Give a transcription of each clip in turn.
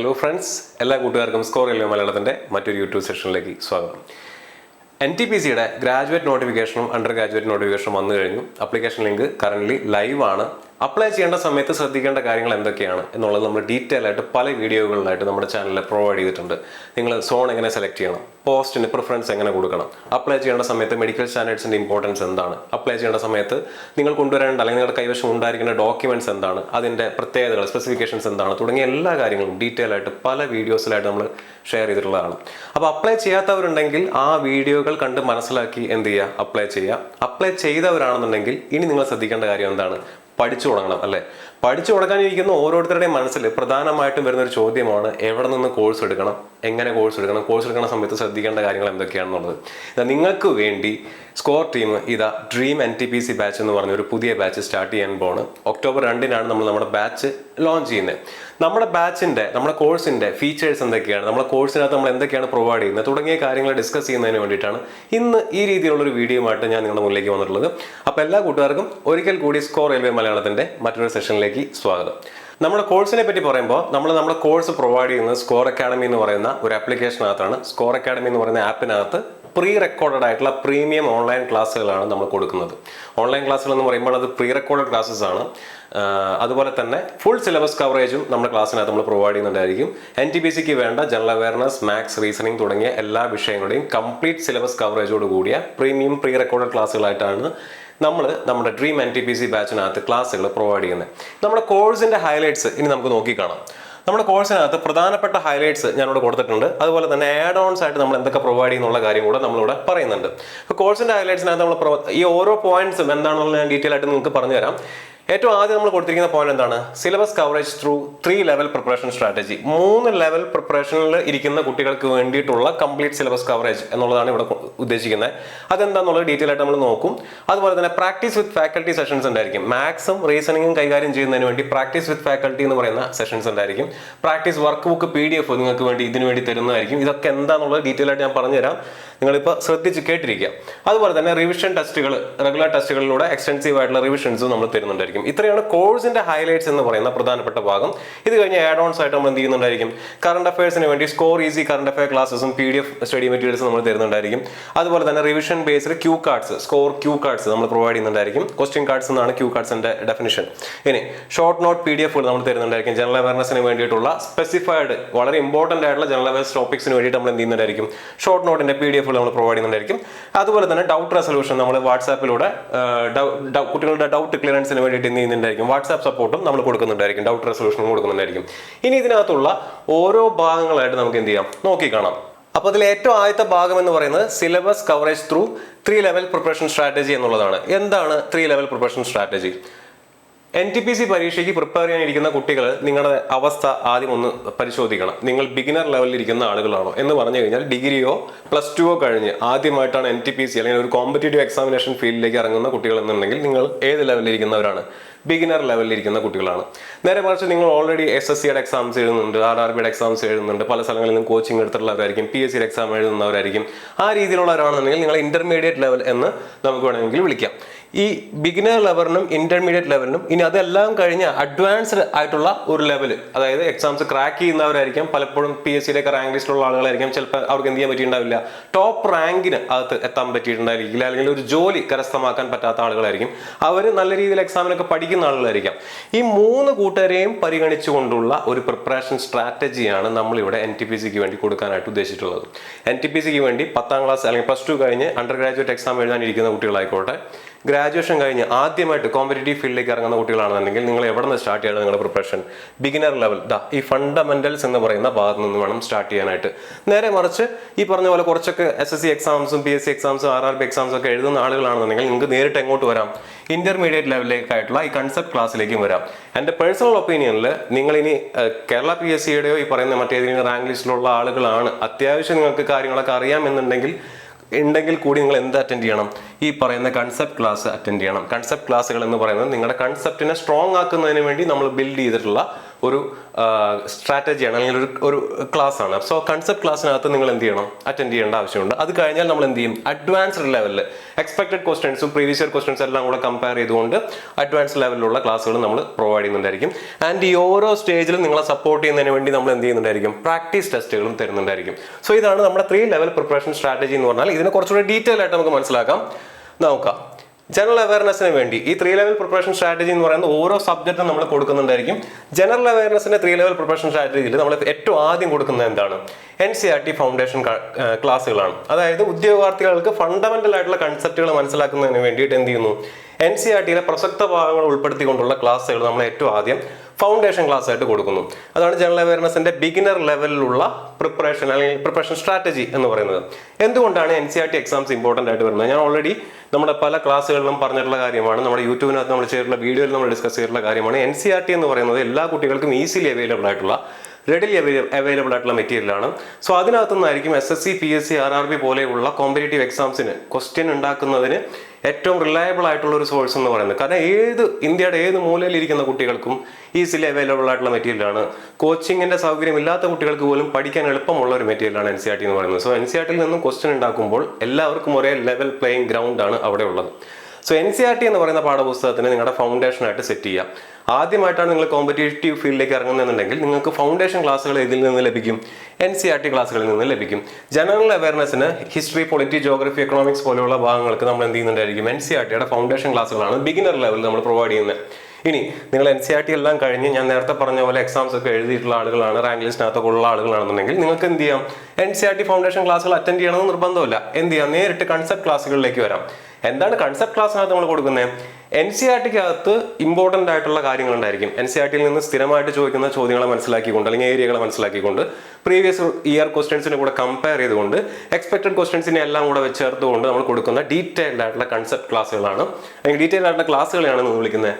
Hello friends എല്ലാ കൂട്ടുകാർക്കും score ഇല്ല മലയാളത്തിന്റെ മറ്റൊരു യൂട്യൂബ് സെഷനിലേക്ക് സ്വാഗതം. എൻ ടി പി സിയുടെ ഗ്രാജുവേറ്റ് നോട്ടിഫിക്കേഷനും അണ്ടർ ഗ്രാജുവേറ്റ് നോട്ടിഫിക്കേഷനും വന്നു കഴിഞ്ഞു. അപ്ലിക്കേഷൻ ലിങ്ക് കറന്റ്ലി ലൈവ് ആണ്. അപ്ലൈ ചെയ്യേണ്ട സമയത്ത് ശ്രദ്ധിക്കേണ്ട കാര്യങ്ങൾ എന്തൊക്കെയാണ് എന്നുള്ളത് നമ്മൾ ഡീറ്റെയിൽ ആയിട്ട് പല വീഡിയോകളിലായിട്ട് നമ്മുടെ ചാനലിൽ പ്രൊവൈഡ് ചെയ്തിട്ടുണ്ട്. നിങ്ങൾ സോൺ എങ്ങനെ സെലക്ട് ചെയ്യണം പോസ്റ്റിന് പ്രിഫറൻസ് എങ്ങനെ കൊടുക്കണം അപ്ലൈ ചെയ്യേണ്ട സമയത്ത് മെഡിക്കൽ സ്റ്റാൻഡേർഡ്സിന്റെ ഇമ്പോർട്ടൻസ് എന്താണ് അപ്ലൈ ചെയ്യേണ്ട സമയത്ത് നിങ്ങൾ കൊണ്ടുവരേണ്ട അല്ലെങ്കിൽ നിങ്ങളുടെ കൈവശം ഉണ്ടായിരിക്കേണ്ട ഡോക്യുമെന്റ്സ് എന്താണ് അതിന്റെ പ്രത്യേകതകൾ സ്പെസിഫിക്കേഷൻസ് എന്താണ് തുടങ്ങിയ എല്ലാ കാര്യങ്ങളും ഡീറ്റെയിൽ ആയിട്ട് പല വീഡിയോസിലായിട്ട് നമ്മൾ ഷെയർ ചെയ്തിട്ടുള്ളതാണ്. അപ്പോൾ അപ്ലൈ ചെയ്യാത്തവരുണ്ടെങ്കിൽ ആ വീഡിയോകൾ കണ്ട് മനസ്സിലാക്കി എന്ത് ചെയ്യുക അപ്ലൈ ചെയ്യുക. അപ്ലൈ ചെയ്തവരാണെന്നുണ്ടെങ്കിൽ ഇനി നിങ്ങൾ ശ്രദ്ധിക്കേണ്ട കാര്യം എന്താണ് പഠിച്ചു തുടങ്ങണം അല്ലേ? പഠിച്ചു തുടങ്ങാനിരിക്കുന്ന ഓരോരുത്തരുടെയും മനസ്സിൽ പ്രധാനമായിട്ടും വരുന്ന ഒരു ചോദ്യമാണ് എവിടെ നിന്ന് കോഴ്സ് എടുക്കണം എങ്ങനെ കോഴ്സ് എടുക്കണം കോഴ്സ് എടുക്കുന്ന സമയത്ത് ശ്രദ്ധിക്കേണ്ട കാര്യങ്ങൾ എന്തൊക്കെയാണെന്നുള്ളത്. ഇതാ നിങ്ങൾക്ക് വേണ്ടി സ്കോർ ടീം ഇതാ dream N T P C batch എന്ന് പറഞ്ഞ ഒരു പുതിയ ബാച്ച് സ്റ്റാർട്ട് ചെയ്യാൻ പോണ്. ഒക്ടോബർ രണ്ടിനാണ് നമ്മൾ നമ്മുടെ ബാച്ച് ലോഞ്ച് ചെയ്യുന്നത്. നമ്മുടെ ബാച്ചിന്റെ നമ്മുടെ കോഴ്സിന്റെ ഫീച്ചേഴ്സ് എന്തൊക്കെയാണ്? നമ്മുടെ കോഴ്സിനകത്ത് നമ്മൾ എന്തൊക്കെയാണ് പ്രൊവൈഡ് ചെയ്യുന്നത്? തുടങ്ങിയ കാര്യങ്ങൾ ഡിസ്കസ് ചെയ്യുന്നതിന് വേണ്ടിയിട്ടാണ് ഇന്ന് ഈ രീതിയിലുള്ള ഒരു വീഡിയോ ആയിട്ട് ഞാൻ നിങ്ങളുടെ മുന്നിലേക്ക് വന്നിട്ടുള്ളത്. അപ്പോൾ എല്ലാ കൂട്ടുകാർക്കും ഒരിക്കൽ കൂടി സ്കോർ റെയിൽവേ മലയാളത്തിന്റെ മറ്റൊരു സെഷനിലേക്ക് സ്വാഗതം. നമ്മുടെ കോഴ്സിനെ പറ്റി പറയുമ്പോൾ നമ്മൾ നമ്മുടെ കോഴ്സ് പ്രൊവൈഡ് ചെയ്യുന്നത് സ്കോർ അക്കാഡമി എന്ന് പറയുന്ന ഒരു ആപ്ലിക്കേഷനകത്താണ് സ്കോർ അക്കാഡമി എന്ന് പറയുന്ന ആപ്പിനകത്ത് പ്രീ റെക്കോർഡഡ് ആയിട്ടുള്ള പ്രീമിയം ഓൺലൈൻ ക്ലാസ്സുകളാണ് നമ്മൾ കൊടുക്കുന്നത്. ഓൺലൈൻ ക്ലാസ്സുകൾ എന്ന് പറയുമ്പോൾ അത് പ്രീ റെക്കോർഡഡ് ക്ലാസ്സസ് ആണ് അതുപോലെ തന്നെ ഫുൾ സിലബസ് കവറേജും നമ്മുടെ ക്ലാസ്സിനകത്ത് നമ്മൾ പ്രൊവൈഡ് ചെയ്യുന്നുണ്ടായിരിക്കും. എൻ ടി ബി സിക്ക് വേണ്ട ജനറൽ അവയർനെസ് മാത്സ് റീസണിംഗ് തുടങ്ങിയ എല്ലാ വിഷയങ്ങളുടെയും കംപ്ലീറ്റ് സിലബസ് കവറേജോട് കൂടിയ പ്രീമിയം പ്രീ റെക്കോർഡഡ് ക്ലാസ്സുകളായിട്ടാണ് നമ്മൾ നമ്മുടെ dream N T P C ബാച്ചിനകത്ത് ക്ലാസ്സുകൾ പ്രൊവൈഡ് ചെയ്യുന്നത്. നമ്മുടെ കോഴ്സിന്റെ ഹൈലൈറ്റ്സ് ഇനി നമുക്ക് നോക്കിക്കാണാം നമ്മുടെ കോഴ്സിനകത്ത് പ്രധാനപ്പെട്ട ഹൈലൈറ്റ്സ് ഞാനിവിടെ കൊടുത്തിട്ടുണ്ട്. അതുപോലെ തന്നെ ആഡ് ഓൺസ് ആയിട്ട് നമ്മൾ എന്തൊക്കെ പ്രൊവൈഡ് ചെയ്യുന്നുള്ള കാര്യം കൂടെ നമ്മളിവിടെ പറയുന്നുണ്ട്. കോഴ്സിന്റെ ഹൈലൈറ്റ്സിനകത്ത് നമ്മൾ ഈ ഓരോ പോയിന്റ്സും എന്താണെന്നുള്ള ഞാൻ ഡീറ്റെയിൽ ആയിട്ട് നിങ്ങൾക്ക് പറഞ്ഞു തരാം ഏറ്റവും ആദ്യം നമ്മൾ കൊടുത്തിരിക്കുന്ന പോയിന്റ് എന്താണ്? Syllabus coverage through three level preparation strategy മൂന്ന് ലെവൽ പ്രിപ്പറേഷനിൽ ഇരിക്കുന്ന കുട്ടികൾക്ക് വേണ്ടിയിട്ടുള്ള കംപ്ലീറ്റ് സിലബസ് കവറേജ് എന്നുള്ളതാണ് ഇവിടെ ഉദ്ദേശിക്കുന്നത്. അതെന്താണെന്നുള്ളത് ഡീറ്റെയിൽ ആയിട്ട് നമ്മൾ നോക്കും. അതുപോലെ തന്നെ പ്രാക്ടീസ് വിത്ത് ഫാക്കൽറ്റി സെഷൻസ് ഉണ്ടായിരിക്കും. മാത്സും റീസണിങ്ങും കൈകാര്യം ചെയ്യുന്നതിന് വേണ്ടി പ്രാക്ടീസ് വിത്ത് ഫാക്കൽറ്റി എന്ന് പറയുന്ന സെഷൻസ് ഉണ്ടായിരിക്കും. Practice work book P D F നിങ്ങൾക്ക് വേണ്ടി ഇതിനു വേണ്ടി തരുന്നതായിരിക്കും. ഇതൊക്കെ എന്താണെന്നുള്ളത് ഡീറ്റെയിൽ ആയിട്ട് ഞാൻ പറഞ്ഞുതരാം. നിങ്ങളിപ്പോൾ ശ്രദ്ധിച്ച് കേട്ടിരിക്കുക. അതുപോലെ തന്നെ റിവിഷൻ ടെസ്റ്റുകൾ റെഗുലർ ടെസ്റ്റുകളിലൂടെ എക്സ്റ്റൻസീവ് ആയിട്ടുള്ള റിവിഷൻസും നമ്മൾ തരുന്നുണ്ടായിരിക്കും. ഇത്രയാണ് കോഴ്സിന്റെ ഹൈലൈറ്റ്സ് എന്ന് പറയുന്ന പ്രധാനപ്പെട്ട ഭാഗം. ഇത് കഴിഞ്ഞ് ആഡ് ഓൺസ് ആയിട്ട് നമ്മൾ എന്ത് ചെയ്യുന്നുണ്ടായിരിക്കും? കറണ്ട് അഫയേഴ്സിന് വേണ്ടി സ്കോർ ഈസി കറണ്ട് അഫയർ ക്ലാസ്സും P D F study materials നമ്മൾ തരുന്നുണ്ടായിരിക്കും. അതുപോലെ തന്നെ revision based Q cards score Q cards നമ്മൾ പ്രൊവൈഡ് ചെയ്യുന്നുണ്ടായിരിക്കും. ക്വസ്റ്റ്യൻ കാർഡ്സ് എന്നാണ് ക്യൂ കാർഡ്സിന്റെ ഡെഫിനിഷൻ ഇനി short note P D F നമ്മൾ തരുന്നുണ്ടായിരിക്കും. ജനറൽ അവയർനെസ്സിന് വേണ്ടിയിട്ടുള്ള സ്പെസിഫൈഡ് വളരെ ഇമ്പോർട്ടന്റ് ആയിട്ടുള്ള ജനറൽ അവയർനെസ് ടോപ്പിക്സിന് വേണ്ടിയിട്ട് നമ്മൾ എന്ത് ചെയ്യുന്നുണ്ടായിരിക്കും? ഷോർട്ട് നോട്ടിന്റെ പി ഡി എഫ് നമ്മൾ പ്രൊവൈഡ് ചെയ്യുന്നുണ്ടായിരിക്കും. അതുപോലെ തന്നെ ഡൗട്ട് റെസൊല്യൂഷൻ നമ്മൾ വാട്സാപ്പിലൂടെ കുട്ടികളുടെ ഡൗട്ട് ക്ലിയറൻസിന് വേണ്ടിയിട്ട് എന്ത് ചെയ്യുന്നുണ്ടായിരിക്കും? വാട്സാപ്പ് സപ്പോർട്ടും നമ്മൾ കൊടുക്കുന്നുണ്ടായിരിക്കും. ഡൗട്ട് റെസൊല്യൂഷനും കൊടുക്കുന്നുണ്ടായിരിക്കും. ഇനി ഇതിനകത്തുള്ള ഓരോ ഭാഗങ്ങളായിട്ട് നമുക്ക് എന്ത് ചെയ്യാം? നോക്കിക്കാണാം അപ്പോൾ അതിൽ ഏറ്റവും ആദ്യത്തെ ഭാഗം എന്ന് പറയുന്നത് syllabus coverage through three level preparation strategy എന്നുള്ളതാണ്. എന്താണ് three level preparation strategy N T P C പരീക്ഷയ്ക്ക് പ്രിപ്പയർ ചെയ്യാനിരിക്കുന്ന കുട്ടികൾ നിങ്ങളുടെ അവസ്ഥ ആദ്യം ഒന്ന് പരിശോധിക്കണം. നിങ്ങൾ ബിഗിനർ ലെവലിൽ ഇരിക്കുന്ന ആളുകളാണോ എന്ന് പറഞ്ഞു കഴിഞ്ഞാൽ ഡിഗ്രിയോ പ്ലസ് ടുവോ കഴിഞ്ഞ് ആദ്യമായിട്ടാണ് എൻ ടി പി സി അല്ലെങ്കിൽ ഒരു കോമ്പറ്റേറ്റീവ് എക്സാമിനേഷൻ ഫീൽഡിലേക്ക് ഇറങ്ങുന്ന കുട്ടികൾ എന്നുണ്ടെങ്കിൽ നിങ്ങൾ ഏത് ലെവലിൽ ഇരിക്കുന്നവരാണ്? ബിഗിനർ ലെവലിൽ ഇരിക്കുന്ന കുട്ടികളാണ്. നേരെ മറിച്ച് നിങ്ങൾ ഓൾറെഡി എസ് എസ് സിയുടെ എക്സാംസ് എഴുതുന്നുണ്ട് ആർ ആർ ബിയുടെ എക്സാംസ് എഴുതുന്നുണ്ട് പല സ്ഥലങ്ങളിൽ നിന്നും കോച്ചിങ് എടുത്തിട്ടുള്ളവരായിരിക്കും പി എസ് സിയുടെ എക്സാം എഴുതുന്നവരായിരിക്കും. ആ രീതിയിലുള്ളവരാണെന്നുണ്ടെങ്കിൽ നിങ്ങൾ ഇന്റർമീഡിയറ്റ് ലെവൽ എന്ന് നമുക്ക് വേണമെങ്കിൽ വിളിക്കാം. ഈ ബിഗിനർ ലെവലിനും ഇന്റർമീഡിയറ്റ് ലെവലിനും ഇനി അതെല്ലാം കഴിഞ്ഞ അഡ്വാൻസ്ഡ് ആയിട്ടുള്ള ഒരു ലെവൽ അതായത് എക്സാംസ് ക്രാക്ക് ചെയ്യുന്നവരായിരിക്കും പലപ്പോഴും പി എസ് സിയിലൊക്കെ റാങ്ക് ലിസ്റ്റിലുള്ള ആളുകളായിരിക്കും ചിലപ്പോൾ അവർക്ക് എന്ത് ചെയ്യാൻ പറ്റിയിട്ടുണ്ടാവില്ല. ടോപ്പ് റാങ്കിന് അകത്ത് എത്താൻ പറ്റിയിട്ടുണ്ടായിരിക്കില്ല അല്ലെങ്കിൽ ഒരു ജോലി കരസ്ഥമാക്കാൻ പറ്റാത്ത ആളുകളായിരിക്കും. അവർ നല്ല രീതിയിൽ എക്സാമിനൊക്കെ പഠിക്കുന്ന ആളുകളായിരിക്കാം. ഈ മൂന്ന് കൂട്ടരെയും പരിഗണിച്ചുകൊണ്ടുള്ള ഒരു പ്രിപ്പറേഷൻ സ്ട്രാറ്റജിയാണ് നമ്മളിവിടെ എൻ ടി പി സിക്ക് വേണ്ടി കൊടുക്കാനായിട്ട് ഉദ്ദേശിച്ചിട്ടുള്ളത്. എൻ ടി പി സിക്ക് വേണ്ടി പത്താം ക്ലാസ് അല്ലെങ്കിൽ പ്ലസ് ടു കഴിഞ്ഞ് അണ്ടർ ഗ്രാജുവേറ്റ് എക്സാം എഴുതാനിരിക്കുന്ന കുട്ടികളായിക്കോട്ടെ ഗ്രാജുവേഷൻ കഴിഞ്ഞ് ആദ്യമായിട്ട് കോമ്പറ്റേറ്റീവ് ഫീൽഡിലേക്ക് ഇറങ്ങുന്ന കുട്ടികളാണെന്നുണ്ടെങ്കിൽ നിങ്ങൾ എവിടെ നിന്ന് സ്റ്റാർട്ട് ചെയ്യണം നിങ്ങളുടെ പ്രിപ്പറേഷൻ ബിഗിനർ ലെവൽ ദാ ഈ ഫണ്ടമെന്റൽസ് എന്ന് പറയുന്ന ഭാഗത്ത് നിന്ന് വേണം സ്റ്റാർട്ട് ചെയ്യാനായിട്ട്. നേരെ മറിച്ച് ഈ പറഞ്ഞ പോലെ കുറച്ചൊക്കെ എസ് എസ് സി എക്സാംസും പി എസ് സി എക്സാംസും ആർ ആർ ബി എക്സാംസും ഒക്കെ എഴുതുന്ന ആളുകളാണെന്നുണ്ടെങ്കിൽ നിങ്ങൾക്ക് നേരിട്ട് എങ്ങോട്ട് വരാം? ഇന്റർമീഡിയറ്റ് ലെവലിലേക്കായിട്ടുള്ള ഈ കൺസെപ്റ്റ് ക്ലാസ്സിലേക്കും വരാം. എന്റെ പേഴ്സണൽ ഒപ്പീനിയനിൽ നിങ്ങൾ ഇനി കേരള പി എസ് സിയുടെയോ ഈ പറയുന്ന മറ്റേതെങ്കിലും റാങ്ക് ലിസ്റ്റിലുള്ള ആളുകളാണ്. അത്യാവശ്യം നിങ്ങൾക്ക് കാര്യങ്ങളൊക്കെ അറിയാമെന്നുണ്ടെങ്കിൽ ഉണ്ടെങ്കിൽ കൂടി നിങ്ങൾ എന്ത് അറ്റൻഡ് ചെയ്യണം? ഈ പറയുന്ന കൺസെപ്റ്റ് ക്ലാസ് അറ്റൻഡ് ചെയ്യണം. കൺസെപ്റ്റ് ക്ലാസ്സുകൾ എന്ന് പറയുന്നത് നിങ്ങളുടെ കൺസെപ്റ്റിനെ സ്ട്രോങ് ആക്കുന്നതിന് വേണ്ടി നമ്മൾ ബിൽഡ് ചെയ്തിട്ടുള്ള ഒരു സ്ട്രാറ്റജിയാണ് അല്ലെങ്കിൽ ഒരു ഒരു ക്ലാസ് ആണ്. സോ കൺസെപ്റ്റ് ക്ലാസ്സിനകത്ത് നിങ്ങൾ എന്ത് ചെയ്യണം? അറ്റൻഡ് ചെയ്യേണ്ട ആവശ്യമുണ്ട്. അത് കഴിഞ്ഞാൽ നമ്മൾ എന്ത് ചെയ്യും? അഡ്വാൻസ്ഡ് ലെവലിൽ എക്സ്പെക്ടഡ് ക്വസ്റ്റൻസും പ്രീവിയസ് ഇയർ ക്വസ്റ്റൻസ് എല്ലാം കൂടെ കമ്പയർ ചെയ്തുകൊണ്ട് അഡ്വാൻസ് ലെവലിലുള്ള ക്ലാസ്സുകൾ നമ്മൾ പ്രൊവൈഡ് ചെയ്യുന്നുണ്ടായിരിക്കും. ആൻഡ് ഈ ഓരോ സ്റ്റേജിലും നിങ്ങളെ സപ്പോർട്ട് ചെയ്യുന്നതിന് വേണ്ടി നമ്മൾ എന്ത് ചെയ്യുന്നുണ്ടായിരിക്കും? പ്രാക്ടീസ് ടെസ്റ്റുകളും തരുന്നുണ്ടായിരിക്കും. സോ ഇതാണ് നമ്മുടെ ത്രീ ലെവൽ പ്രിപ്പറേഷൻ സ്ട്രാറ്റജി എന്ന് പറഞ്ഞാൽ ഇതിനെ കുറച്ചുകൂടി ഡീറ്റെയിൽ ആയിട്ട് നമുക്ക് മനസ്സിലാക്കാം. നോക്കാം. ജനറൽ അവയർനെസ്സിന് വേണ്ടി ഈ ത്രീ ലെവൽ പ്രിപ്പറേഷൻ സ്ട്രാറ്റജി എന്ന് പറയുന്നത് ഓരോ സബ്ജക്റ്റും നമ്മൾ കൊടുക്കുന്നുണ്ടായിരിക്കും. ജനറൽ അവയർനെസ്സിന്റെ ത്രീ ലെവൽ പ്രിപ്പറേഷൻ സ്ട്രാറ്റജിയിൽ നമ്മൾ ഏറ്റവും ആദ്യം കൊടുക്കുന്നത് എന്താണ്? N C R T foundation ക്ലാസ്സുകളാണ് അതായത് ഉദ്യോഗാർത്ഥികൾക്ക് ഫണ്ടമെന്റൽ ആയിട്ടുള്ള കൺസെപ്റ്റുകൾ മനസ്സിലാക്കുന്നതിന് വേണ്ടിയിട്ട് എന്ത് ചെയ്യുന്നു? എൻ സി ആർ ടിയിലെ പ്രസക്ത ഭാഗങ്ങൾ ഉൾപ്പെടുത്തിക്കൊണ്ടുള്ള ക്ലാസ്സുകൾ നമ്മൾ ഏറ്റവും ആദ്യം ഫൗണ്ടേഷൻ ക്ലാസ് ആയിട്ട് കൊടുക്കുന്നു. അതാണ് ജനറൽ അവയർനെസിന്റെ ബിഗിനർ ലെവലിലുള്ള പ്രിപ്പറേഷൻ അല്ലെങ്കിൽ പ്രിപ്പറേഷൻ സ്ട്രാറ്റജി എന്ന് പറയുന്നത്. എന്തുകൊണ്ടാണ് N C R T exams important ആയിട്ട് വരുന്നത്? ഞാൻ ഓൾറെഡി നമ്മുടെ പല ക്ലാസ്സുകളിലും പറഞ്ഞിട്ടുള്ള കാര്യമാണ്. നമ്മുടെ യൂട്യൂബിനകത്ത് നമ്മൾ ചെയ്തിട്ടുള്ള വീഡിയോയിൽ നമ്മൾ ഡിസ്കസ് ചെയ്തിട്ടുള്ള കാര്യമാണ്. എൻ സി ആർ ടി എന്ന് പറയുന്നത് എല്ലാ കുട്ടികൾക്കും ഈസിലി അവൈലബിൾ ആയിട്ടുള്ള റെഡിലി അവൈലബിൾ ആയിട്ടുള്ള മെറ്റീരിയലാണ് so അതിനകത്തുനിന്നായിരിക്കും S S C P S C R R B പോലെയുള്ള കോമ്പറ്റേറ്റീവ് എക്സാംസിന് ക്വസ്റ്റ്യൻ ഉണ്ടാക്കുന്നതിന് ഏറ്റവും റിലയബിൾ ആയിട്ടുള്ള ഒരു സോഴ്സ് എന്ന് പറയുന്നത്. കാരണം ഏത് ഇന്ത്യയുടെ ഏത് മൂലയിലിരിക്കുന്ന കുട്ടികൾക്കും ഈസിലി അവൈലബിൾ ആയിട്ടുള്ള മെറ്റീരിയലാണ് കോച്ചിങ്ങിന്റെ സൗകര്യം ഇല്ലാത്ത കുട്ടികൾക്ക് പോലും പഠിക്കാൻ എളുപ്പമുള്ള ഒരു മെറ്റീരിയലാണ് എൻ സി ആർ ടി എന്ന് പറയുന്നത്. സോ എൻ സി ആർ ടിയിൽ നിന്നും ക്വസ്റ്റ്യൻ ഉണ്ടാക്കുമ്പോൾ എല്ലാവർക്കും ഒരേ ലെവൽ പ്ലേയിങ് ഗ്രൗണ്ട് ആണ് അവിടെ ഉള്ളത്. So N C R T എന്ന് പറയുന്ന പാഠപുസ്തകത്തിന് നിങ്ങളുടെ ഫൗണ്ടേഷൻ ആയിട്ട് സെറ്റ് ചെയ്യാം. ആദ്യമായിട്ടാണ് നിങ്ങൾ കോമ്പറ്റേറ്റീവ് ഫീൽഡിലേക്ക് ഇറങ്ങുന്നതെന്നുണ്ടെങ്കിൽ നിങ്ങൾക്ക് ഫൗണ്ടേഷൻ ക്ലാസ്സുകൾ ഇതിൽ നിന്ന് ലഭിക്കും? എൻ സി ആർ ടി ക്ലാസ്സുകളിൽ നിന്ന് ലഭിക്കും. ജനറൽ അവയർനെസ്സിന് ഹിസ്റ്ററി പൊളിറ്റി ജോഗ്രഫി എക്കണോമിക്സ് പോലെയുള്ള ഭാഗങ്ങൾക്ക് നമ്മൾ എന്ത് ചെയ്യുന്നുണ്ടായിരിക്കും? എൻ സി ആർ ടിയുടെ ഫൗണ്ടേഷൻ ക്ലാസ്സുകളാണ് ബിഗിനർ ലെവലിൽ നമ്മൾ പ്രൊവൈഡ് ചെയ്യുന്നത്. ഇനി നിങ്ങൾ എൻ സി ആർ ടി എല്ലാം കഴിഞ്ഞ് ഞാൻ നേരത്തെ പറഞ്ഞ പോലെ എക്സാംസ് ഒക്കെ എഴുതിയിട്ടുള്ള ആളുകളാണ് റാങ്ക് ലിസ്റ്റിനകത്തൊക്കെ ഉള്ള ആളുകളാണെന്നുണ്ടെങ്കിൽ നിങ്ങൾക്ക് എന്ത് ചെയ്യാം? N C R T foundation ക്ലാസ്സുകൾ അറ്റൻഡ് ചെയ്യണമെന്ന് നിർബന്ധമില്ല. എന്ത് ചെയ്യാം? നേരിട്ട് കൺസെപ്റ്റ് ക്ലാസ്സുകളിലേക്ക് വരാം. എന്താണ് കൺസെപ്റ്റ് ക്ലാസ്സിനകത്ത് നമ്മൾ കൊടുക്കുന്നത് എൻ സി ആർ ടിക്കകത്ത് ഇമ്പോർട്ടന്റ് ആയിട്ടുള്ള കാര്യങ്ങൾ ഉണ്ടായിരിക്കും എൻ സി ആർ ടിയിൽ നിന്ന് സ്ഥിരമായിട്ട് ചോദിക്കുന്ന ചോദ്യങ്ങളെ മനസ്സിലാക്കിക്കൊണ്ട് അല്ലെങ്കിൽ ഏരിയകളെ മനസ്സിലാക്കിക്കൊണ്ട് പ്രീവിയസ് ഇയർ ക്വസ്റ്റ്യൻസിനെ കൂടെ കമ്പയർ ചെയ്തുകൊണ്ട് എക്സ്പെക്റ്റഡ് ക്വസ്റ്റ്യൻസിനെ എല്ലാം കൂടെ വെച്ച് ചേർത്തുകൊണ്ട് നമ്മൾ കൊടുക്കുന്ന ഡീറ്റെയിൽഡ് ആയിട്ടുള്ള കൺസെപ്റ്റ് ക്ലാസ്സുകളാണ് അല്ലെങ്കിൽ ഡീറ്റെയിൽഡ് ആയിട്ടുള്ള ക്ലാസ്സുകളെയാണ് നമ്മൾ വിളിക്കുന്നത്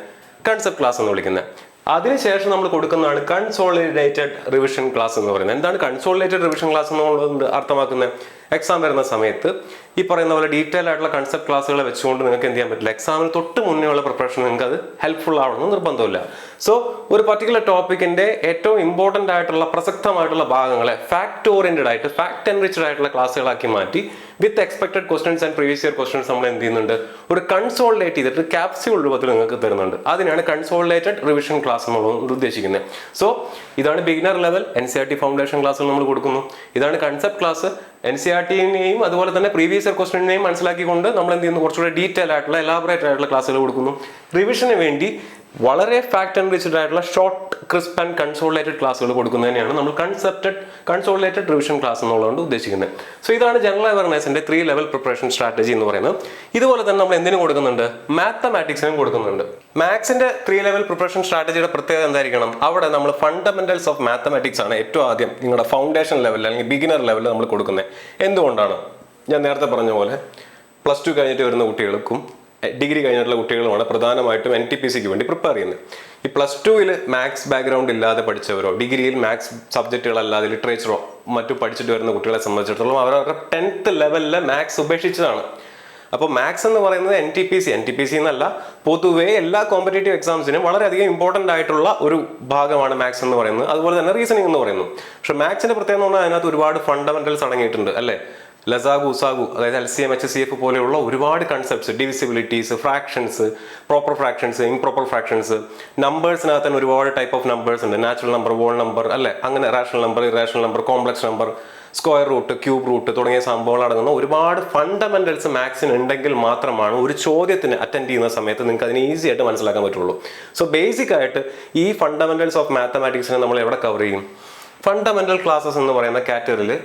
കൺസെപ്റ്റ് ക്ലാസ് എന്ന് വിളിക്കുന്നത് അതിനുശേഷം നമ്മൾ കൊടുക്കുന്നതാണ് കൺസോളിഡേറ്റഡ് റിവിഷൻ ക്ലാസ് എന്ന് പറയുന്നത്. എന്താണ് കൺസോളിഡേറ്റഡ് റിവിഷൻ ക്ലാസ് എന്നുള്ളത് അർത്ഥമാക്കുന്നത്? എക്സാം വരുന്ന സമയത്ത് ഈ പറയുന്ന പോലെ ഡീറ്റെയിൽ ആയിട്ടുള്ള കൺസെപ്റ്റ് ക്ലാസ്സുകൾ വെച്ചുകൊണ്ട് നിങ്ങൾക്ക് എന്ത് ചെയ്യാൻ പറ്റില്ല. എക്സാമിന് തൊട്ട് മുന്നേ ഉള്ള പ്രിപ്പറേഷൻ നിങ്ങൾക്ക് അത് ഹെൽപ്ഫുൾ ആവണമെന്ന് നിർബന്ധമില്ല. സോ ഒരു പർട്ടിക്കുലർ ടോപ്പിക്കിന്റെ ഏറ്റവും ഇമ്പോർട്ടന്റ് ആയിട്ടുള്ള പ്രസക്തമായിട്ടുള്ള ഭാഗങ്ങളെ ഫാക്ട് ഓറിയന്റഡ് ആയിട്ട് ഫാക്ട് എൻറിച്ച്ഡ് ആയിട്ടുള്ള ക്ലാസ്സുകളാക്കി മാറ്റി with expected questions and previous year questions നമ്മൾ എന്ത് ചെയ്യുന്നുണ്ട്? ഒരു കൺസോൾഡേറ്റ് ചെയ്തിട്ട് ക്യാപ്സ്യൂൾ രൂപത്തിൽ നിങ്ങൾക്ക് തരുന്നുണ്ട്. അതിനാണ് കൺസോൾഡേറ്റഡ് റിവിഷൻ ക്ലാസ് എന്നുള്ളത് ഉദ്ദേശിക്കുന്നത്. സോ ഇതാണ് beginner level N C R T foundation ക്ലാസ്സുകൾ നമ്മൾ കൊടുക്കുന്നു. ഇതാണ് concept class N C R ടിനെയും അതുപോലെ തന്നെ പ്രീവിയസ് ഇയർ ക്വസ്റ്റിനെയും മനസ്സിലാക്കിക്കൊണ്ട് നമ്മൾ എന്ത് ചെയ്യുന്നു കുറച്ചുകൂടെ ഡീറ്റെയിൽ ആയിട്ടുള്ള എലാബറേറ്റ് ആയിട്ടുള്ള ക്ലാസ്സുകൾ കൊടുക്കുന്നു. റിവിഷന് വേണ്ടി വളരെ ഫാക്ട് ആൻഡ് എൻറിച്ച്ഡ് ആയിട്ടുള്ള ഷോർട്ട് ക്രിസ്പ് ആൻഡ് കൺസോളിഡേറ്റഡ് ക്ലാസ്സുകൾ കൊടുക്കുന്നതിനെയാണ് നമ്മൾ കൺസെപ്റ്റഡ് കൺസോളിഡേറ്റഡ് റിവിഷൻ ക്ലാസ് എന്നുള്ളതുകൊണ്ട് ഉദ്ദേശിക്കുന്നത്. സോ ഇതാണ് ജനറൽ അവയർനെസിന്റെ ത്രീ ലെവൽ പ്രിപ്പറേഷൻ സ്ട്രാറ്റജി എന്ന് പറയുന്നത്. ഇതുപോലെ തന്നെ നമ്മൾ എന്തിനും കൊടുക്കുന്നുണ്ട്? മാത്തമാറ്റിക്സിനും കൊടുക്കുന്നുണ്ട്. മാത്സിന്റെ ത്രീ ലെവൽ പ്രിപ്പറേഷൻ സ്ട്രാറ്റജിയുടെ പ്രത്യേകത എന്തായിരിക്കണം? അവിടെ നമ്മൾ ഫണ്ടമെന്റൽസ് ഓഫ് മാത്തമാറ്റിക്സ് ആണ് ഏറ്റവും ആദ്യം നിങ്ങളുടെ ഫൗണ്ടേഷൻ ലെവൽ അല്ലെങ്കിൽ ബിഗിനർ ലെവലിൽ നമ്മൾ കൊടുക്കുന്നത്. എന്തുകൊണ്ടാണ്? ഞാൻ നേരത്തെ പറഞ്ഞ പോലെ പ്ലസ് ടു കഴിഞ്ഞിട്ട് വരുന്ന കുട്ടികൾക്കും ഡിഗ്രി കഴിഞ്ഞിട്ടുള്ള കുട്ടികളുമാണ് പ്രധാനമായിട്ടും എൻ ടി പി സിക്ക് വേണ്ടി പ്രിപ്പയർ ചെയ്യുന്നത്. ഈ പ്ലസ് ടുവിൽ മാത്സ് ബാക്ക്ഗ്രൗണ്ട് ഇല്ലാതെ പഠിച്ചവരോ ഡിഗ്രിയിൽ മാത്സ് സബ്ജക്റ്റുകളല്ലാതെ ലിറ്ററേച്ചറോ മറ്റു പഠിച്ചിട്ട് വരുന്ന കുട്ടികളെ സംബന്ധിച്ചിടത്തോളം അവരവരുടെ ടെൻത്ത് ലെവലിലെ മാത്സ് ഉപേക്ഷിച്ചതാണ്. അപ്പോൾ മാത്സ് എന്ന് പറയുന്നത് N T P C N T P C എന്നല്ല പൊതുവേ എല്ലാ കോമ്പറ്റേറ്റീവ് എക്സാംസിനും വളരെയധികം ഇമ്പോർട്ടന്റ് ആയിട്ടുള്ള ഒരു ഭാഗമാണ് മാത്സ് എന്ന് പറയുന്നത്. അതുപോലെ തന്നെ റീസണിങ് എന്ന് പറയുന്നു. പക്ഷേ മാത്സിന്റെ പ്രത്യേകത എന്ന് പറഞ്ഞാൽ അതിനകത്ത് ഒരുപാട് ഫണ്ടമെന്റൽസ് അടങ്ങിയിട്ടുണ്ട് അല്ലേ? ലസാഗു ഉസാഗു അതായത് L C M H C F പോലെയുള്ള ഒരുപാട് concepts divisibilities fractions proper fractions improper fractions നമ്പേഴ്സിനകത്ത് തന്നെ ഒരുപാട് ടൈപ്പ് ഓഫ് നമ്പേഴ്സ് ഉണ്ട്. നാച്ചുറൽ നമ്പർ വോൾ നമ്പർ അല്ലെ? അങ്ങനെ rational number irrational number complex number square root cube root തുടങ്ങിയ സംഭവങ്ങൾ അടങ്ങുന്ന ഒരുപാട് ഫണ്ടമെന്റൽസ് മാത്സിന് ഉണ്ടെങ്കിൽ മാത്രമാണ് ഒരു ചോദ്യത്തിന് അറ്റൻഡ് ചെയ്യുന്ന സമയത്ത് നിങ്ങൾക്ക് അതിനെ ഈസി ആയിട്ട് മനസ്സിലാക്കാൻ പറ്റുള്ളൂ. സോ ബേസിക് ആയിട്ട് ഈ ഫണ്ടമെന്റൽസ് ഓഫ് മാത്തമാറ്റിക്സിനെ നമ്മൾ എവിടെ കവർ ചെയ്യും? ഫണ്ടമെന്റൽ ക്ലാസ്സസ് എന്ന് പറയുന്ന കാറ്റഗറിയിൽ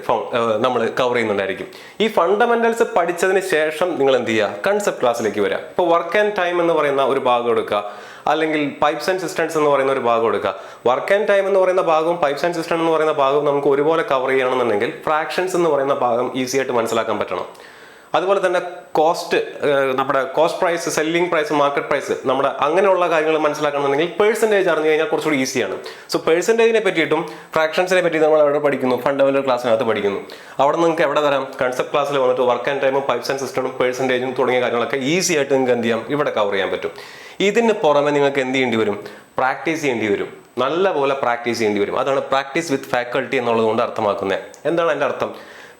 നമ്മൾ കവർ ചെയ്യുന്നുണ്ടായിരിക്കും. ഈ ഫണ്ടമെന്റൽസ് പഠിച്ചതിന് ശേഷം നിങ്ങൾ എന്ത് ചെയ്യുക? കൺസെപ്റ്റ് ക്ലാസ്സിലേക്ക് വരിക. ഇപ്പോൾ വർക്ക് ആൻഡ് ടൈം എന്ന് പറയുന്ന ഒരു ഭാഗം എടുക്കുക. അല്ലെങ്കിൽ പൈപ്സ് ആൻഡ് സിസ്റ്റംസ് എന്ന് പറയുന്ന ഒരു ഭാഗം എടുക്കുക. വർക്ക് ആൻഡ് ടൈം എന്ന് പറയുന്ന ഭാഗവും പൈപ്സ് ആൻഡ് സിസ്റ്റം എന്ന് പറയുന്ന ഭാഗവും നമുക്ക് ഒരുപോലെ കവർ ചെയ്യണമെന്നുണ്ടെങ്കിൽ ഫ്രാക്ഷൻസ് എന്ന് പറയുന്ന ഭാഗം ഈസി ആയിട്ട് മനസ്സിലാക്കാൻ പറ്റണം. അതുപോലെ തന്നെ കോസ്റ്റ് നമ്മുടെ cost price selling price market price നമ്മുടെ അങ്ങനെയുള്ള കാര്യങ്ങൾ മനസ്സിലാക്കണമെന്നുണ്ടെങ്കിൽ പേഴ്സന്റേജ് അറിഞ്ഞു കഴിഞ്ഞാൽ കുറച്ചുകൂടി ഈസിയാണ് സോ പേഴ്സന്റേജിനെ പറ്റിയിട്ടും ഫ്രാക്ഷൻസിനെ പറ്റി നമ്മൾ അവിടെ പഠിക്കുന്നു? ഫണ്ടമെന്റൽ ക്ലാസ്സിനകത്ത് പഠിക്കുന്നു. അവിടെ നിങ്ങൾക്ക് എവിടെ വരാം? കൺസെപ്റ്റ് ക്ലാസ്സിൽ വന്നിട്ട് വർക്ക് ആൻഡ് ടൈമും പൈപ്സ് ആൻഡ് സിസ്റ്റമും പേഴ്സന്റേജും തുടങ്ങിയ കാര്യങ്ങളൊക്കെ ഈസി ആയിട്ട് നിങ്ങൾക്ക് എന്ത് ചെയ്യാം? ഇവിടെ കവർ ചെയ്യാൻ പറ്റും. ഇതിന് പുറമെ നിങ്ങൾക്ക് എന്ത് ചെയ്യേണ്ടി വരും? പ്രാക്ടീസ് ചെയ്യേണ്ടി വരും. നല്ലപോലെ പ്രാക്ടീസ് ചെയ്യേണ്ടി വരും. അതാണ് പ്രാക്ടീസ് വിത്ത് ഫാക്കൾട്ടി എന്നുള്ളത് കൊണ്ട് അർത്ഥമാക്കുന്നത്. എന്താണ് എന്റെ അർത്ഥം?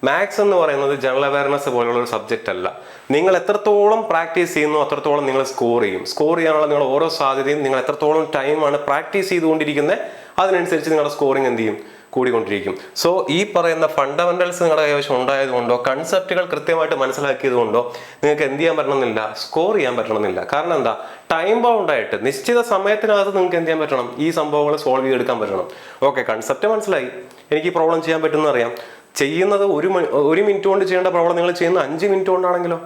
മാത്സ് എന്ന് പറയുന്നത് ജനറൽ അവയർനെസ് പോലുള്ള ഒരു സബ്ജക്റ്റ് അല്ല. നിങ്ങൾ എത്രത്തോളം പ്രാക്ടീസ് ചെയ്യുന്നു അത്രത്തോളം നിങ്ങൾ സ്കോർ ചെയ്യും. സ്കോർ ചെയ്യാനുള്ള നിങ്ങൾ ഓരോ സാധ്യതയും നിങ്ങൾ എത്രത്തോളം ടൈമാണ് പ്രാക്ടീസ് ചെയ്തുകൊണ്ടിരിക്കുന്നത് അതിനനുസരിച്ച് നിങ്ങളുടെ സ്കോറിംഗ് എന്ത് ചെയ്യും? കൂടിക്കൊണ്ടിരിക്കും. സോ ഈ പറയുന്ന ഫണ്ടമെന്റൽസ് നിങ്ങളുടെ കൈവശം ഉണ്ടായതുകൊണ്ടോ കൺസെപ്റ്റുകൾ കൃത്യമായിട്ട് മനസ്സിലാക്കിയതുകൊണ്ടോ നിങ്ങൾക്ക് എന്ത് ചെയ്യാൻ പറ്റണമെന്നില്ല സ്കോർ ചെയ്യാൻ പറ്റണമെന്നില്ല. കാരണം എന്താ? ടൈം ബൗണ്ടായിട്ട് നിശ്ചിത സമയത്തിനകത്ത് നിങ്ങൾക്ക് എന്ത് ചെയ്യാൻ പറ്റണം? ഈ സംഭവങ്ങൾ സോൾവ് ചെയ്തെടുക്കാൻ പറ്റണം. ഓക്കെ കൺസെപ്റ്റ് മനസ്സിലായി. എനിക്ക് പ്രോബ്ലം ചെയ്യാൻ പറ്റുമെന്ന് അറിയാം. ചെയ്യുന്നത് ഒരു ഒരു മിനിറ്റ് കൊണ്ട് ചെയ്യേണ്ട പ്രോബ്ലം നിങ്ങൾ ചെയ്യുന്ന അഞ്ച് മിനിറ്റ് കൊണ്ടാണെങ്കിലോ?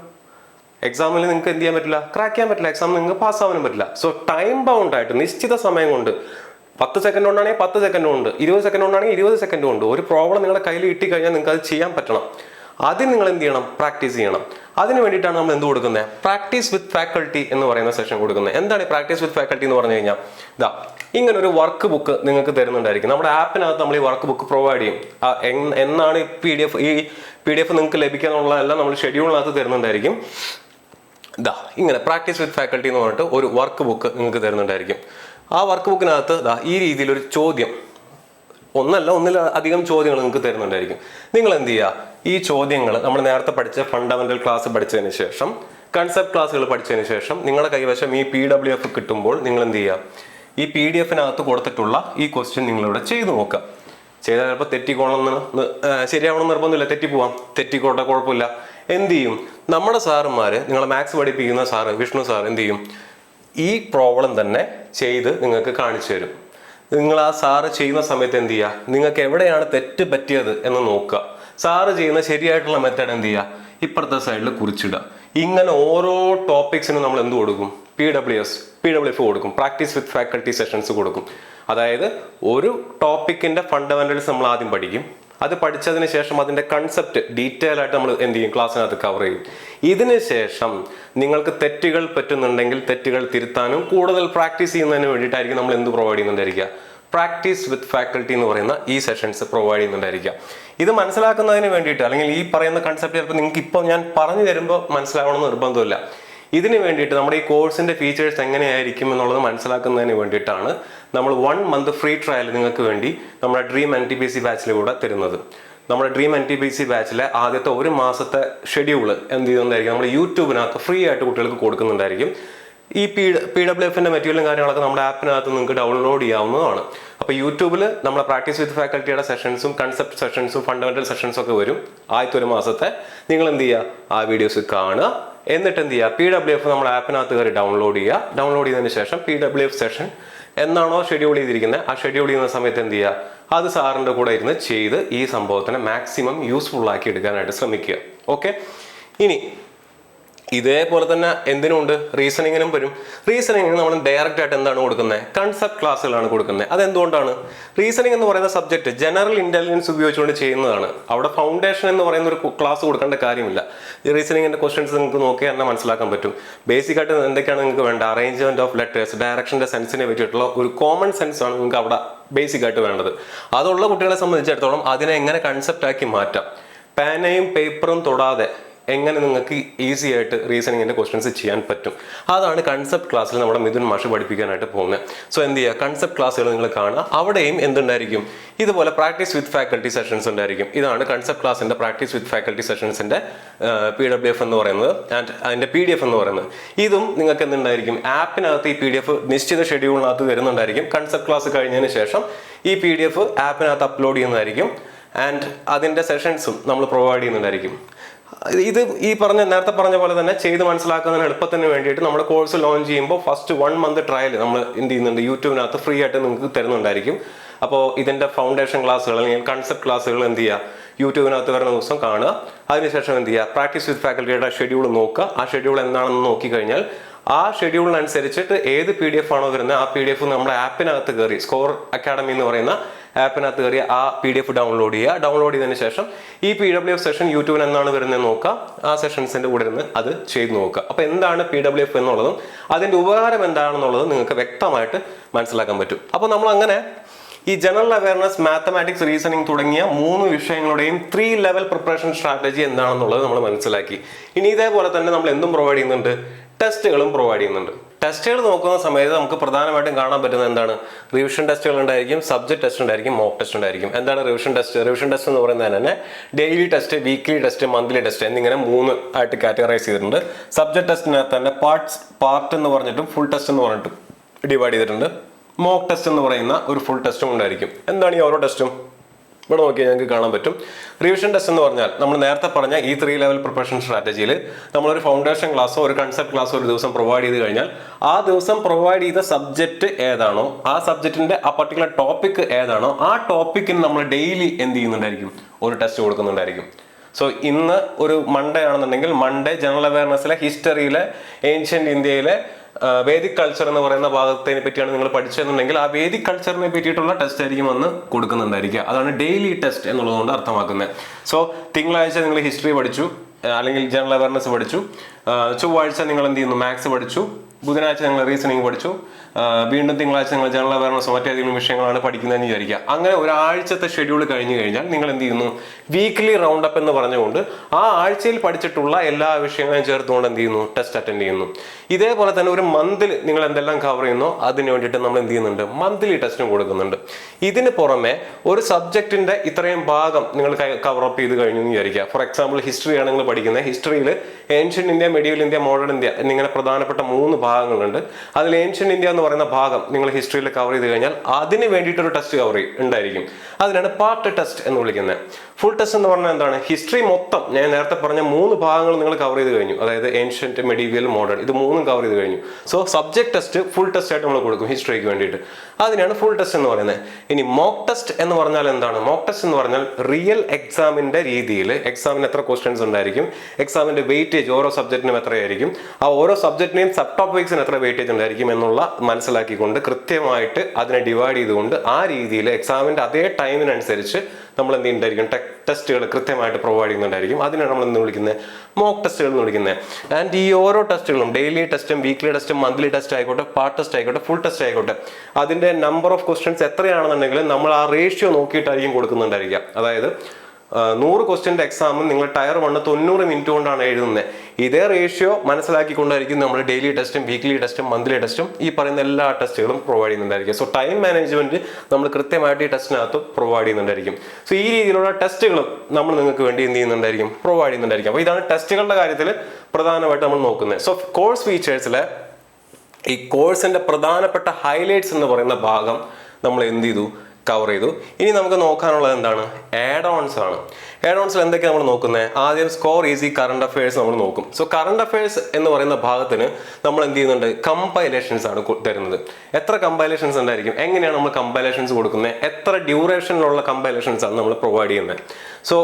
എക്സാമിൽ നിങ്ങൾക്ക് എന്ത് ചെയ്യാൻ പറ്റില്ല? ക്രാക്ക് ചെയ്യാൻ പറ്റില്ല. എക്സാമിൽ നിങ്ങൾക്ക് പാസ്സാവാനും പറ്റില്ല. സോ ടൈം ബൗണ്ട് ആയിട്ട് നിശ്ചിത സമയം കൊണ്ട് പത്ത് സെക്കൻഡ് കൊണ്ടാണെങ്കിൽ പത്ത് സെക്കൻഡ് കൊണ്ട് ഇരുപത് സെക്കൻഡ് കൊണ്ടാണെങ്കിൽ ഇരുപത് സെക്കൻഡ് കൊണ്ട് ഒരു പ്രോബ്ലം നിങ്ങളുടെ കയ്യിൽ കിട്ടിക്കഴിഞ്ഞാൽ നിങ്ങൾക്ക് അത് ചെയ്യാൻ പറ്റണം. അതിന് നിങ്ങൾ എന്ത് ചെയ്യണം? പ്രാക്ടീസ് ചെയ്യണം. അതിന് വേണ്ടിയിട്ടാണ് നമ്മൾ എന്ത് കൊടുക്കുന്നത്? പ്രാക്ടീസ് വിത്ത് ഫാക്കൾട്ടി എന്ന് പറയുന്ന സെഷൻ കൊടുക്കുന്നത്. എന്താണ് പ്രാക്ടീസ് വിത്ത് ഫാക്കൾട്ടി എന്ന് പറഞ്ഞു കഴിഞ്ഞാൽ? ഇതാ ഇങ്ങനെ ഒരു വർക്ക് ബുക്ക് നിങ്ങൾക്ക് തരുന്നുണ്ടായിരിക്കും. നമ്മുടെ ആപ്പിനകത്ത് നമ്മൾ ഈ വർക്ക് ബുക്ക് പ്രൊവൈഡ് ചെയ്യും എന്നാണ് ഈ പി ഡി എഫ് ഈ പി ഡി എഫ് നിങ്ങൾക്ക് ലഭിക്കാന്നുള്ളതെല്ലാം നമ്മൾ ഷെഡ്യൂളിനകത്ത് തരുന്നുണ്ടായിരിക്കും. ദാ ഇങ്ങനെ പ്രാക്ടീസ് വിത്ത് ഫാക്കൾട്ടി എന്ന് പറഞ്ഞിട്ട് ഒരു വർക്ക് ബുക്ക് നിങ്ങൾക്ക് തരുന്നുണ്ടായിരിക്കും. ആ വർക്ക് ബുക്കിനകത്ത് ദാ ഈ രീതിയിലൊരു ചോദ്യം ഒന്നല്ല ഒന്നിൽ അധികം ചോദ്യങ്ങൾ നിങ്ങൾക്ക് തരുന്നുണ്ടായിരിക്കും. നിങ്ങൾ എന്ത് ചെയ്യുക ഈ ചോദ്യങ്ങൾ നമ്മൾ നേരത്തെ പഠിച്ച ഫണ്ടമെന്റൽ ക്ലാസ് പഠിച്ചതിന് ശേഷം കൺസെപ്റ്റ് ക്ലാസ്സുകൾ പഠിച്ചതിന് ശേഷം നിങ്ങളുടെ കൈവശം ഈ പി ഡബ്ല്യു എഫ് കിട്ടുമ്പോൾ നിങ്ങൾ എന്ത് ചെയ്യുക ഈ പി ഡി എഫിനകത്ത് കൊടുത്തിട്ടുള്ള ഈ ക്വസ്റ്റ്യൻ നിങ്ങളിവിടെ ചെയ്തു നോക്കുക. ചെയ്താൽ ചിലപ്പോൾ തെറ്റിക്കോണമെന്ന് ശരിയാവണം നിർബന്ധമില്ല. തെറ്റിപ്പോവാം. തെറ്റിക്കോട്ടെ കുഴപ്പമില്ല. എന്ത് ചെയ്യും? നമ്മുടെ സാറുമാർ നിങ്ങളെ മാത്സ് പഠിപ്പിക്കുന്ന സാറ് വിഷ്ണു സാർ എന്ത് ചെയ്യും? ഈ പ്രോബ്ലം തന്നെ ചെയ്ത് നിങ്ങൾക്ക് കാണിച്ചു തരും. നിങ്ങൾ ആ സാറ് ചെയ്യുന്ന സമയത്ത് എന്ത് ചെയ്യുക? നിങ്ങൾക്ക് എവിടെയാണ് തെറ്റ് പറ്റിയത് എന്ന് നോക്കുക. സാറ് ചെയ്യുന്ന ശരിയായിട്ടുള്ള മെത്തേഡ് എന്ത് ചെയ്യുക? ഇപ്പുറത്തെ സൈഡിൽ കുറിച്ചിടുക. ഇങ്ങനെ ഓരോ ടോപ്പിക്സിനും നമ്മൾ എന്ത് കൊടുക്കും? P W S P W F കൊടുക്കും. പ്രാക്ടീസ് വിത്ത് ഫാക്കൾട്ടി സെഷൻസ് കൊടുക്കും. അതായത് ഒരു ടോപ്പിക്കിന്റെ ഫണ്ടമെന്റൽസ് നമ്മൾ ആദ്യം പഠിക്കും. അത് പഠിച്ചതിന് ശേഷം അതിന്റെ കൺസെപ്റ്റ് ഡീറ്റെയിൽ ആയിട്ട് നമ്മൾ എന്ത് ചെയ്യും? ക്ലാസ്സിനകത്ത് കവർ ചെയ്യും. ഇതിന് ശേഷം നിങ്ങൾക്ക് തെറ്റുകൾ പറ്റുന്നുണ്ടെങ്കിൽ തെറ്റുകൾ തിരുത്താനും കൂടുതൽ പ്രാക്ടീസ് ചെയ്യുന്നതിന് വേണ്ടിയിട്ടായിരിക്കും നമ്മൾ എന്ത് പ്രൊവൈഡ് ചെയ്യുന്നുണ്ടായിരിക്കുക? പ്രാക്ടീസ് വിത്ത് ഫാക്കൾട്ടി എന്ന് പറയുന്ന ഈ സെഷൻസ് പ്രൊവൈഡ് ചെയ്യുന്നുണ്ടായിരിക്കുക. ഇത് മനസ്സിലാക്കുന്നതിന് വേണ്ടിയിട്ട് അല്ലെങ്കിൽ ഈ പറയുന്ന കൺസെപ്റ്റ് ചിലപ്പോൾ നിങ്ങൾക്ക് ഇപ്പോൾ ഞാൻ പറഞ്ഞു തരുമ്പോൾ മനസ്സിലാവണമെന്ന് നിർബന്ധമില്ല. ഇതിന് വേണ്ടിയിട്ട് നമ്മുടെ ഈ കോഴ്സിന്റെ ഫീച്ചേഴ്സ് എങ്ങനെയായിരിക്കും എന്നുള്ളത് മനസ്സിലാക്കുന്നതിന് വേണ്ടിയിട്ടാണ് നമ്മൾ വൺ മന്ത് ഫ്രീ ട്രയൽ നിങ്ങൾക്ക് വേണ്ടി നമ്മുടെ dream N T P C ബാച്ചിലൂടെ തരുന്നത്. നമ്മുടെ dream N T P C ബാച്ചിലെ ആദ്യത്തെ ഒരു മാസത്തെ ഷെഡ്യൂൾ എന്ത് ചെയ്യുന്നുണ്ടായിരിക്കും നമ്മൾ യൂട്യൂബിനകത്ത് ഫ്രീ ആയിട്ട് കുട്ടികൾക്ക് കൊടുക്കുന്നുണ്ടായിരിക്കും. ഈ പി പി ഡബ്ല്യു എഫിന്റെ മെറ്റീരിയലും കാര്യങ്ങളൊക്കെ നമ്മുടെ ആപ്പിനകത്ത് നിങ്ങൾക്ക് ഡൗൺലോഡ് ചെയ്യാവുന്നതാണ്. അപ്പോൾ യൂട്യൂബിൽ നമ്മളെ പ്രാക്ടീസ് വിത്ത് ഫാക്കൽറ്റിയുടെ സെഷൻസും കൺസെപ്റ്റ് സെഷൻസും ഫണ്ടമെന്റൽ സെഷൻസും ഒക്കെ വരും. ആദ്യത്തെ ഒരു മാസത്തെ. നിങ്ങൾ എന്ത് ചെയ്യുക? ആ വീഡിയോസ് കാണുക. എന്നിട്ട് എന്ത് ചെയ്യുക? പി ഡബ്ല്യു എഫ് നമ്മുടെ ആപ്പിനകത്ത് കയറി ഡൗൺലോഡ് ചെയ്യുക. ഡൗൺലോഡ് ചെയ്തതിന് ശേഷം പി ഡബ്ല്യു എഫ് സെഷൻ എന്നാണോ ഷെഡ്യൂൾ ചെയ്തിരിക്കുന്നത്? ആ ഷെഡ്യൂൾ ചെയ്യുന്ന സമയത്ത് എന്ത് ചെയ്യുക? അത് സാറിന്റെ കൂടെ ഇരുന്ന് ചെയ്ത് ഈ സംഭവത്തിനെ മാക്സിമം യൂസ്ഫുൾ ആക്കി എടുക്കാനായിട്ട് ശ്രമിക്കുക. ഓക്കെ ഇനി ഇതേപോലെ തന്നെ എന്തിനുണ്ട് റീസണിങ്ങിനും വരും. റീസണിങ്ങിന് നമ്മൾ ഡയറക്റ്റ് ആയിട്ട് എന്താണ് കൊടുക്കുന്നത് കൺസെപ്റ്റ് ക്ലാസ്സുകളാണ് കൊടുക്കുന്നത് അതെന്തുകൊണ്ടാണ്? റീസണിങ് എന്ന് പറയുന്ന സബ്ജക്റ്റ് ജനറൽ ഇന്റലിജൻസ് ഉപയോഗിച്ചുകൊണ്ട് ചെയ്യുന്നതാണ്. അവിടെ ഫൗണ്ടേഷൻ എന്ന് പറയുന്ന ഒരു ക്ലാസ് കൊടുക്കേണ്ട കാര്യമില്ല. ഈ റീസണിങ്ങിന്റെ ക്വസ്റ്റ്യൻസ് നിങ്ങൾക്ക് നോക്കിയാൽ തന്നെ മനസ്സിലാക്കാൻ പറ്റും. ബേസിക് ആയിട്ട് എന്തൊക്കെയാണ് നിങ്ങൾക്ക് വേണ്ട അറേഞ്ച്മെന്റ് ഓഫ് ലെറ്റേഴ്സ് ഡയറക്ഷന്റെ സെൻസിനെ പറ്റിയിട്ടുള്ള ഒരു കോമൺ സെൻസ് ആണ് നിങ്ങൾക്ക് അവിടെ ബേസിക് ആയിട്ട് വേണ്ടത്. അതുള്ള കുട്ടികളെ സംബന്ധിച്ചിടത്തോളം അതിനെ എങ്ങനെ കൺസെപ്റ്റ് ആക്കി മാറ്റാം? പേനയും പേപ്പറും തൊടാതെ എങ്ങനെ നിങ്ങൾക്ക് ഈസി ആയിട്ട് റീസണിങ്ങിന്റെ ക്വസ്റ്റ്യൻസ് ചെയ്യാൻ പറ്റും. അതാണ് കൺസെപ്റ്റ് ക്ലാസ്സിൽ നമ്മുടെ മിഥുൻ മാഷ് പഠിപ്പിക്കാനായിട്ട് പോകുന്നത് സോ എന്ത് ചെയ്യുക കൺസെപ്റ്റ് ക്ലാസ്സുകൾ നിങ്ങൾ കാണുക. അവിടെയും എന്തുണ്ടായിരിക്കും? ഇതുപോലെ പ്രാക്ടീസ് വിത്ത് ഫാക്കൽറ്റി സെഷൻസ് ഉണ്ടായിരിക്കും. ഇതാണ് കൺസെപ്റ്റ് ക്ലാസ്സിന്റെ പ്രാക്ടീസ് വിത്ത് ഫാക്കൽറ്റി സെഷൻസിന്റെ പി ഡബ്ല്യു എഫ് എന്ന് പറയുന്നത് ആൻഡ് അതിന്റെ പി ഡി എഫ് എന്ന് പറയുന്നത്. ഇതും നിങ്ങൾക്ക് എന്തുണ്ടായിരിക്കും? ആപ്പിനകത്ത് ഈ പി ഡി എഫ് നിശ്ചിത ഷെഡ്യൂളിനകത്ത് വരുന്നുണ്ടായിരിക്കും. കൺസെപ്റ്റ് ക്ലാസ് കഴിഞ്ഞതിന് ശേഷം ഈ പി ഡി എഫ് ആപ്പിനകത്ത് അപ്ലോഡ് ചെയ്യുന്നതായിരിക്കും. ആൻഡ് അതിന്റെ സെഷൻസും നമ്മൾ പ്രൊവൈഡ് ചെയ്യുന്നുണ്ടായിരിക്കും. ഇത് ഈ പറഞ്ഞ നേരത്തെ പറഞ്ഞ പോലെ തന്നെ ചെയ്ത് മനസ്സിലാക്കുന്നതിന് എളുപ്പത്തിന് വേണ്ടിയിട്ട് നമ്മുടെ കോഴ്സ് ലോഞ്ച് ചെയ്യുമ്പോൾ ഫസ്റ്റ് വൺ മന്ത് ട്രയൽ നമ്മൾ എന്ത് ചെയ്യുന്നുണ്ട്? യൂട്യൂബിനകത്ത് ഫ്രീ ആയിട്ട് നിങ്ങൾക്ക് തരുന്നുണ്ടായിരിക്കും. അപ്പോൾ ഇതിന്റെ ഫൗണ്ടേഷൻ ക്ലാസ്സുകൾ അല്ലെങ്കിൽ കൺസെപ്റ്റ് ക്ലാസ്സുകൾ എന്ത് ചെയ്യുക? യൂട്യൂബിനകത്ത് വരുന്ന ദിവസം കാണുക. അതിനുശേഷം എന്ത് ചെയ്യുക? പ്രാക്ടീസ് വിത്ത് ഫാക്കൽറ്റിയുടെ ഷെഡ്യൂൾ നോക്കുക. ആ ഷെഡ്യൂൾ എന്താണെന്ന് നോക്കിക്കഴിഞ്ഞാൽ ആ ഷെഡ്യൂളിനനുസരിച്ചിട്ട് ഏത് പി ഡി എഫ് ആണോ വരുന്നത്? ആ പി ഡി എഫ് നമ്മുടെ ആപ്പിനകത്ത് കയറി സ്കോർ അക്കാഡമി എന്ന് പറയുന്ന ആപ്പിനകത്ത് കയറി ആ പി ഡി എഫ് ഡൗൺലോഡ് ചെയ്യുക. ഡൗൺലോഡ് ചെയ്തതിന് ശേഷം ഈ പി ഡബ്ല്യു എഫ് സെഷൻ യൂട്യൂബിൽ എന്നാണ് വരുന്നത് നോക്കുക. ആ സെഷൻസിന്റെ കൂടെ ഇരുന്ന് അത് ചെയ്ത് നോക്കുക. അപ്പോൾ എന്താണ് പി ഡബ്ല്യു എഫ് എന്നുള്ളതും അതിന്റെ ഉപകാരം എന്താണെന്നുള്ളതും നിങ്ങൾക്ക് വ്യക്തമായിട്ട് മനസ്സിലാക്കാൻ പറ്റും. അപ്പൊ നമ്മൾ അങ്ങനെ ഈ ജനറൽ അവയർനെസ് മാത്തമാറ്റിക്സ് റീസണിങ് തുടങ്ങിയ മൂന്ന് വിഷയങ്ങളുടെയും ത്രീ ലെവൽ പ്രിപ്പറേഷൻ സ്ട്രാറ്റജി എന്താണെന്നുള്ളത് നമ്മൾ മനസ്സിലാക്കി. ഇനി ഇതേപോലെ തന്നെ നമ്മൾ എന്തും പ്രൊവൈഡ് ചെയ്യുന്നുണ്ട്? ടെസ്റ്റുകളും പ്രൊവൈഡ് ചെയ്യുന്നുണ്ട്. ടെസ്റ്റുകൾ നോക്കുന്ന സമയത്ത് നമുക്ക് പ്രധാനമായിട്ടും കാണാൻ പറ്റുന്നത് എന്താണ്? റിവിഷൻ ടെസ്റ്റുകൾ ഉണ്ടായിരിക്കും സബ്ജക്ട് ടെസ്റ്റ് ഉണ്ടായിരിക്കും മോക്ക് ടെസ്റ്റ് ഉണ്ടായിരിക്കും. എന്താണ് റിവിഷൻ ടെസ്റ്റ്? റിവിഷൻ ടെസ്റ്റ് എന്ന് പറയുന്നത് തന്നെ daily test weekly test monthly test എന്നിങ്ങനെ മൂന്ന് ആയിട്ട് കാറ്റഗറൈസ് ചെയ്തിട്ടുണ്ട്. സബ്ജക്ട് ടെസ്റ്റിനകത്ത് തന്നെ പാർട്സ് പാർട്ട് എന്ന് പറഞ്ഞിട്ടും ഫുൾ ടെസ്റ്റ് എന്ന് പറഞ്ഞിട്ടും ഡിവൈഡ് ചെയ്തിട്ടുണ്ട്. മോക്ക് ടെസ്റ്റ് എന്ന് പറയുന്ന ഒരു ഫുൾ ടെസ്റ്റും ഉണ്ടായിരിക്കും. എന്താണ് ഈ ഓരോ ടെസ്റ്റും ഇവിടെ നോക്കിയാൽ ഞങ്ങൾക്ക് കാണാൻ പറ്റും. റിവിഷൻ ടെസ്റ്റ് എന്ന് പറഞ്ഞാൽ നമ്മൾ നേരത്തെ പറഞ്ഞ ഈ ത്രീ ലെവൽ പ്രിപ്പറേഷൻ സ്ട്രാറ്റജിയിൽ നമ്മളൊരു ഫൗണ്ടേഷൻ ക്ലാസ്സോ ഒരു കൺസെപ്റ്റ് ക്ലാസ്സോ ഒരു ദിവസം പ്രൊവൈഡ് ചെയ്ത് കഴിഞ്ഞാൽ ആ ദിവസം പ്രൊവൈഡ് ചെയ്ത സബ്ജക്റ്റ് ഏതാണോ ആ സബ്ജക്റ്റിന്റെ ആ പർട്ടിക്കുലർ ടോപ്പിക് ഏതാണോ ആ ടോപ്പിക്കിന് നമ്മൾ ഡെയിലി എന്ത് ചെയ്യുന്നുണ്ടായിരിക്കും? ഒരു ടെസ്റ്റ് കൊടുക്കുന്നുണ്ടായിരിക്കും. സോ ഇന്ന് ഒരു മൺഡേ ആണെന്നുണ്ടെങ്കിൽ മൺഡേ ജനറൽ അവയർനെസ്സിലെ ഹിസ്റ്ററിയിലെ ഏൻഷ്യന്റ് ഇന്ത്യയിലെ വേദിക് കൾച്ചർ എന്ന് പറയുന്ന ഭാഗത്തിനെ പറ്റിയാണ് നിങ്ങൾ പഠിച്ചതെന്നുണ്ടെങ്കിൽ ആ വേദിക് കൾച്ചറിനെ പറ്റിയിട്ടുള്ള ടെസ്റ്റ് ആയിരിക്കും വന്ന് കൊടുക്കുന്നുണ്ടായിരിക്കുക. അതാണ് ഡെയിലി ടെസ്റ്റ് എന്നുള്ളതുകൊണ്ട് അർത്ഥമാക്കുന്നത്. സോ തിങ്കളാഴ്ച നിങ്ങൾ ഹിസ്റ്ററി പഠിച്ചു അല്ലെങ്കിൽ ജനറൽ അവയർനെസ് പഠിച്ചു. ചൊവ്വാഴ്ച നിങ്ങൾ എന്ത് ചെയ്യുന്നു? മാത്സ് പഠിച്ചു. ബുധനാഴ്ച നിങ്ങൾ റീസണിങ് പഠിച്ചു. വീണ്ടും തിങ്കളാഴ്ച നിങ്ങൾ ജനറൽ അവയർനെസ് മറ്റേതെങ്കിലും വിഷയങ്ങളാണ് പഠിക്കുന്നതെന്ന് വിചാരിക്കുക. അങ്ങനെ ഒരാഴ്ചത്തെ ഷെഡ്യൂൾ കഴിഞ്ഞു കഴിഞ്ഞാൽ നിങ്ങൾ എന്ത് ചെയ്യുന്നു? വീക്ക്ലി റൗണ്ട് അപ്പ് എന്ന് പറഞ്ഞുകൊണ്ട് ആ ആഴ്ചയിൽ പഠിച്ചിട്ടുള്ള എല്ലാ വിഷയങ്ങളും ചേർത്തുകൊണ്ട് എന്ത് ചെയ്യുന്നു? ടെസ്റ്റ് അറ്റൻഡ് ചെയ്യുന്നു. ഇതേപോലെ തന്നെ ഒരു മന്തിൽ നിങ്ങൾ എന്തെല്ലാം കവർ ചെയ്യുന്നോ അതിന് വേണ്ടിയിട്ട് നമ്മൾ എന്ത് ചെയ്യുന്നുണ്ട്? മന്ത്ലി ടെസ്റ്റും കൊടുക്കുന്നുണ്ട്. ഇതിന് പുറമെ ഒരു സബ്ജക്റ്റിന്റെ ഇത്രയും ഭാഗം നിങ്ങൾ കവർ അപ്പ് ചെയ്ത് കഴിഞ്ഞു എന്ന് വിചാരിക്കുക. ഫോർ എക്സാമ്പിൾ ഹിസ്റ്ററിയാണ് നിങ്ങൾ പഠിക്കുന്നത്. ഹിസ്റ്ററിയിൽ ancient India medieval India modern India എന്നിങ്ങനെ പ്രധാനപ്പെട്ട മൂന്ന് ഭാഗങ്ങളുണ്ട്. അതിൽ ഏൻഷ്യൻ ഇന്ത്യ എന്ന് പറയുന്ന ഭാഗം നിങ്ങൾ ഹിസ്റ്ററിയിൽ കവർ ചെയ്ത് കഴിഞ്ഞാൽ അതിന് വേണ്ടിയിട്ടൊരു ടെസ്റ്റ് കവർ ഉണ്ടായിരിക്കും. അതിനാണ് പാർട്ട് ടെസ്റ്റ് എന്ന് വിളിക്കുന്നത്. ഫുൾ ടെസ്റ്റ് എന്ന് പറഞ്ഞാൽ എന്താണ്? ഹിസ്റ്ററി മൊത്തം ഞാൻ നേരത്തെ പറഞ്ഞ മൂന്ന് ഭാഗങ്ങൾ നിങ്ങൾ കവർ ചെയ്ത് കഴിഞ്ഞു. അതായത് ഏൻഷ്യന്റ് മെഡീവിയൽ മോഡേൺ ഇത് മൂന്നും കവർ ചെയ്ത് കഴിഞ്ഞു. So subject test full test ആയിട്ട് നമ്മൾ കൊടുക്കും ഹിസ്റ്ററിക്ക് വേണ്ടിയിട്ട്. അതിനാണ് ഫുൾ ടെസ്റ്റ് എന്ന് പറയുന്നത്. ഇനി മോക്ക് ടെസ്റ്റ് എന്ന് പറഞ്ഞാൽ എന്താണ്? മോക്ക് ടെസ്റ്റ് എന്ന് പറഞ്ഞാൽ റിയൽ എക്സാമിന്റെ രീതിയിൽ എക്സാമിന് എത്ര ക്വസ്റ്റ്യൻസ് ഉണ്ടായിരിക്കും? എക്സാമിന്റെ വെയിറ്റേജ് ഓരോ സബ്ജക്റ്റിനും എത്രയായിരിക്കും? ആ ഓരോ സബ്ജക്റ്റിനെയും സബ് ടോപ്പിക്സിന് എത്ര വെയിറ്റേജ് ഉണ്ടായിരിക്കും എന്നുള്ള മനസ്സിലാക്കിക്കൊണ്ട് കൃത്യമായിട്ട് അതിനെ ഡിവൈഡ് ചെയ്തുകൊണ്ട് ആ രീതിയിൽ എക്സാമിന്റെ അതേ ടൈമിനനുസരിച്ച് നമ്മൾ എന്ത് ചെയ്യുന്നുണ്ടായിരിക്കും ടെസ്റ്റുകൾ കൃത്യമായിട്ട് പ്രൊവൈഡ് ചെയ്യുന്നുണ്ടായിരിക്കും. അതിനാണ് നമ്മൾ എന്ത് വിളിക്കുന്നത് മോക്ക് ടെസ്റ്റുകൾ എന്ന് വിളിക്കുന്നത് ആൻഡ് ഈ ഓരോ ടെസ്റ്റുകളും ഡെയിലി ടെസ്റ്റും വീക്ക്ലി ടെസ്റ്റും മന്ത്ലി ടെസ്റ്റ് ആയിക്കോട്ടെ പാർട്ട് ടെസ്റ്റ് ആയിക്കോട്ടെ ഫുൾ ടെസ്റ്റ് ആയിക്കോട്ടെ അതിന്റെ നമ്പർ ഓഫ് ക്വസ്റ്റ്യൻസ് എത്രയാണെന്നുണ്ടെങ്കിൽ നമ്മൾ ആ റേഷ്യോ നോക്കിയിട്ടായിരിക്കും കൊടുക്കുന്നുണ്ടായിരിക്കുക. അതായത് നൂറ് ക്വസ്റ്റ്യന്റെ എക്സാമും നിങ്ങൾ ടയർ വണ്ണ് തൊണ്ണൂറ് മിനിറ്റ് കൊണ്ടാണ് എഴുതുന്നത്. ഇതേ റേഷ്യോ മനസ്സിലാക്കിക്കൊണ്ടായിരിക്കും നമ്മൾ ഡെയിലി ടെസ്റ്റും വീക്ക്ലി ടെസ്റ്റും മന്ത്ലി ടെസ്റ്റും ഈ പറയുന്ന എല്ലാ ടെസ്റ്റുകളും പ്രൊവൈഡ് ചെയ്യുന്നുണ്ടായിരിക്കും. സോ ടൈം മാനേജ്മെന്റ് നമ്മൾ കൃത്യമായിട്ട് ഈ ടെസ്റ്റിനകത്ത് പ്രൊവൈഡ് ചെയ്യുന്നുണ്ടായിരിക്കും. സോ ഈ രീതിയിലുള്ള ടെസ്റ്റുകളും നമ്മൾ നിങ്ങൾക്ക് വേണ്ടി എന്ത് ചെയ്യുന്നുണ്ടായിരിക്കും? പ്രൊവൈഡ് ചെയ്യുന്നുണ്ടായിരിക്കും. അപ്പോൾ ഇതാണ് ടെസ്റ്റുകളുടെ കാര്യത്തിൽ പ്രധാനമായിട്ട് നമ്മൾ നോക്കുന്നത്. സോ കോഴ്സ് ഫീച്ചേഴ്സിലെ ഈ കോഴ്സിന്റെ പ്രധാനപ്പെട്ട ഹൈലൈറ്റ്സ് എന്ന് പറയുന്ന ഭാഗം നമ്മൾ എന്ത് ചെയ്തു? കവർ ചെയ്തു. ഇനി നമുക്ക് നോക്കാനുള്ളത് എന്താണ്? ആഡ് ഓൺസ് ആണ്. ആഡ് ഓൺസിൽ എന്തൊക്കെയാണ് നമ്മൾ നോക്കുന്നത് ആദ്യം സ്കോർ ഈസി കറണ്ട് അഫയേഴ്സ് നമ്മൾ നോക്കും. സോ കറണ്ട് അഫയേഴ്സ് എന്ന് പറയുന്ന ഭാഗത്തിന് നമ്മൾ എന്ത് ചെയ്യുന്നുണ്ട്? കമ്പൈലേഷൻസ് ആണ് തരുന്നത്. എത്ര കമ്പൈലേഷൻസ് ഉണ്ടായിരിക്കും? എങ്ങനെയാണ് നമ്മൾ കമ്പൈലേഷൻസ് കൊടുക്കുന്നത് എത്ര ഡ്യൂറേഷനിലുള്ള കമ്പൈലേഷൻസ് ആണ് നമ്മൾ പ്രൊവൈഡ് ചെയ്യുന്നത് so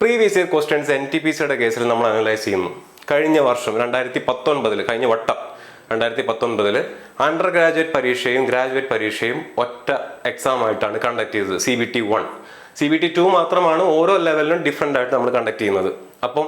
previous year questions N T P സിയുടെ കേസിൽ നമ്മൾ അനലൈസ് ചെയ്യുന്നു. കഴിഞ്ഞ വർഷം രണ്ടായിരത്തി പത്തൊൻപതിൽ കഴിഞ്ഞ വട്ടം. രണ്ടായിരത്തി പത്തൊൻപതിൽ അണ്ടർ ഗ്രാജുവേറ്റ് പരീക്ഷയും ഗ്രാജുവേറ്റ് പരീക്ഷയും ഒറ്റ എക്സാം ആയിട്ടാണ് കണ്ടക്ട് ചെയ്തത് C B T one C B T two മാത്രമാണ് ഓരോ ലെവലിലും ഡിഫറെന്റ് ആയിട്ട് നമ്മൾ കണ്ടക്ട് ചെയ്യുന്നത്. അപ്പം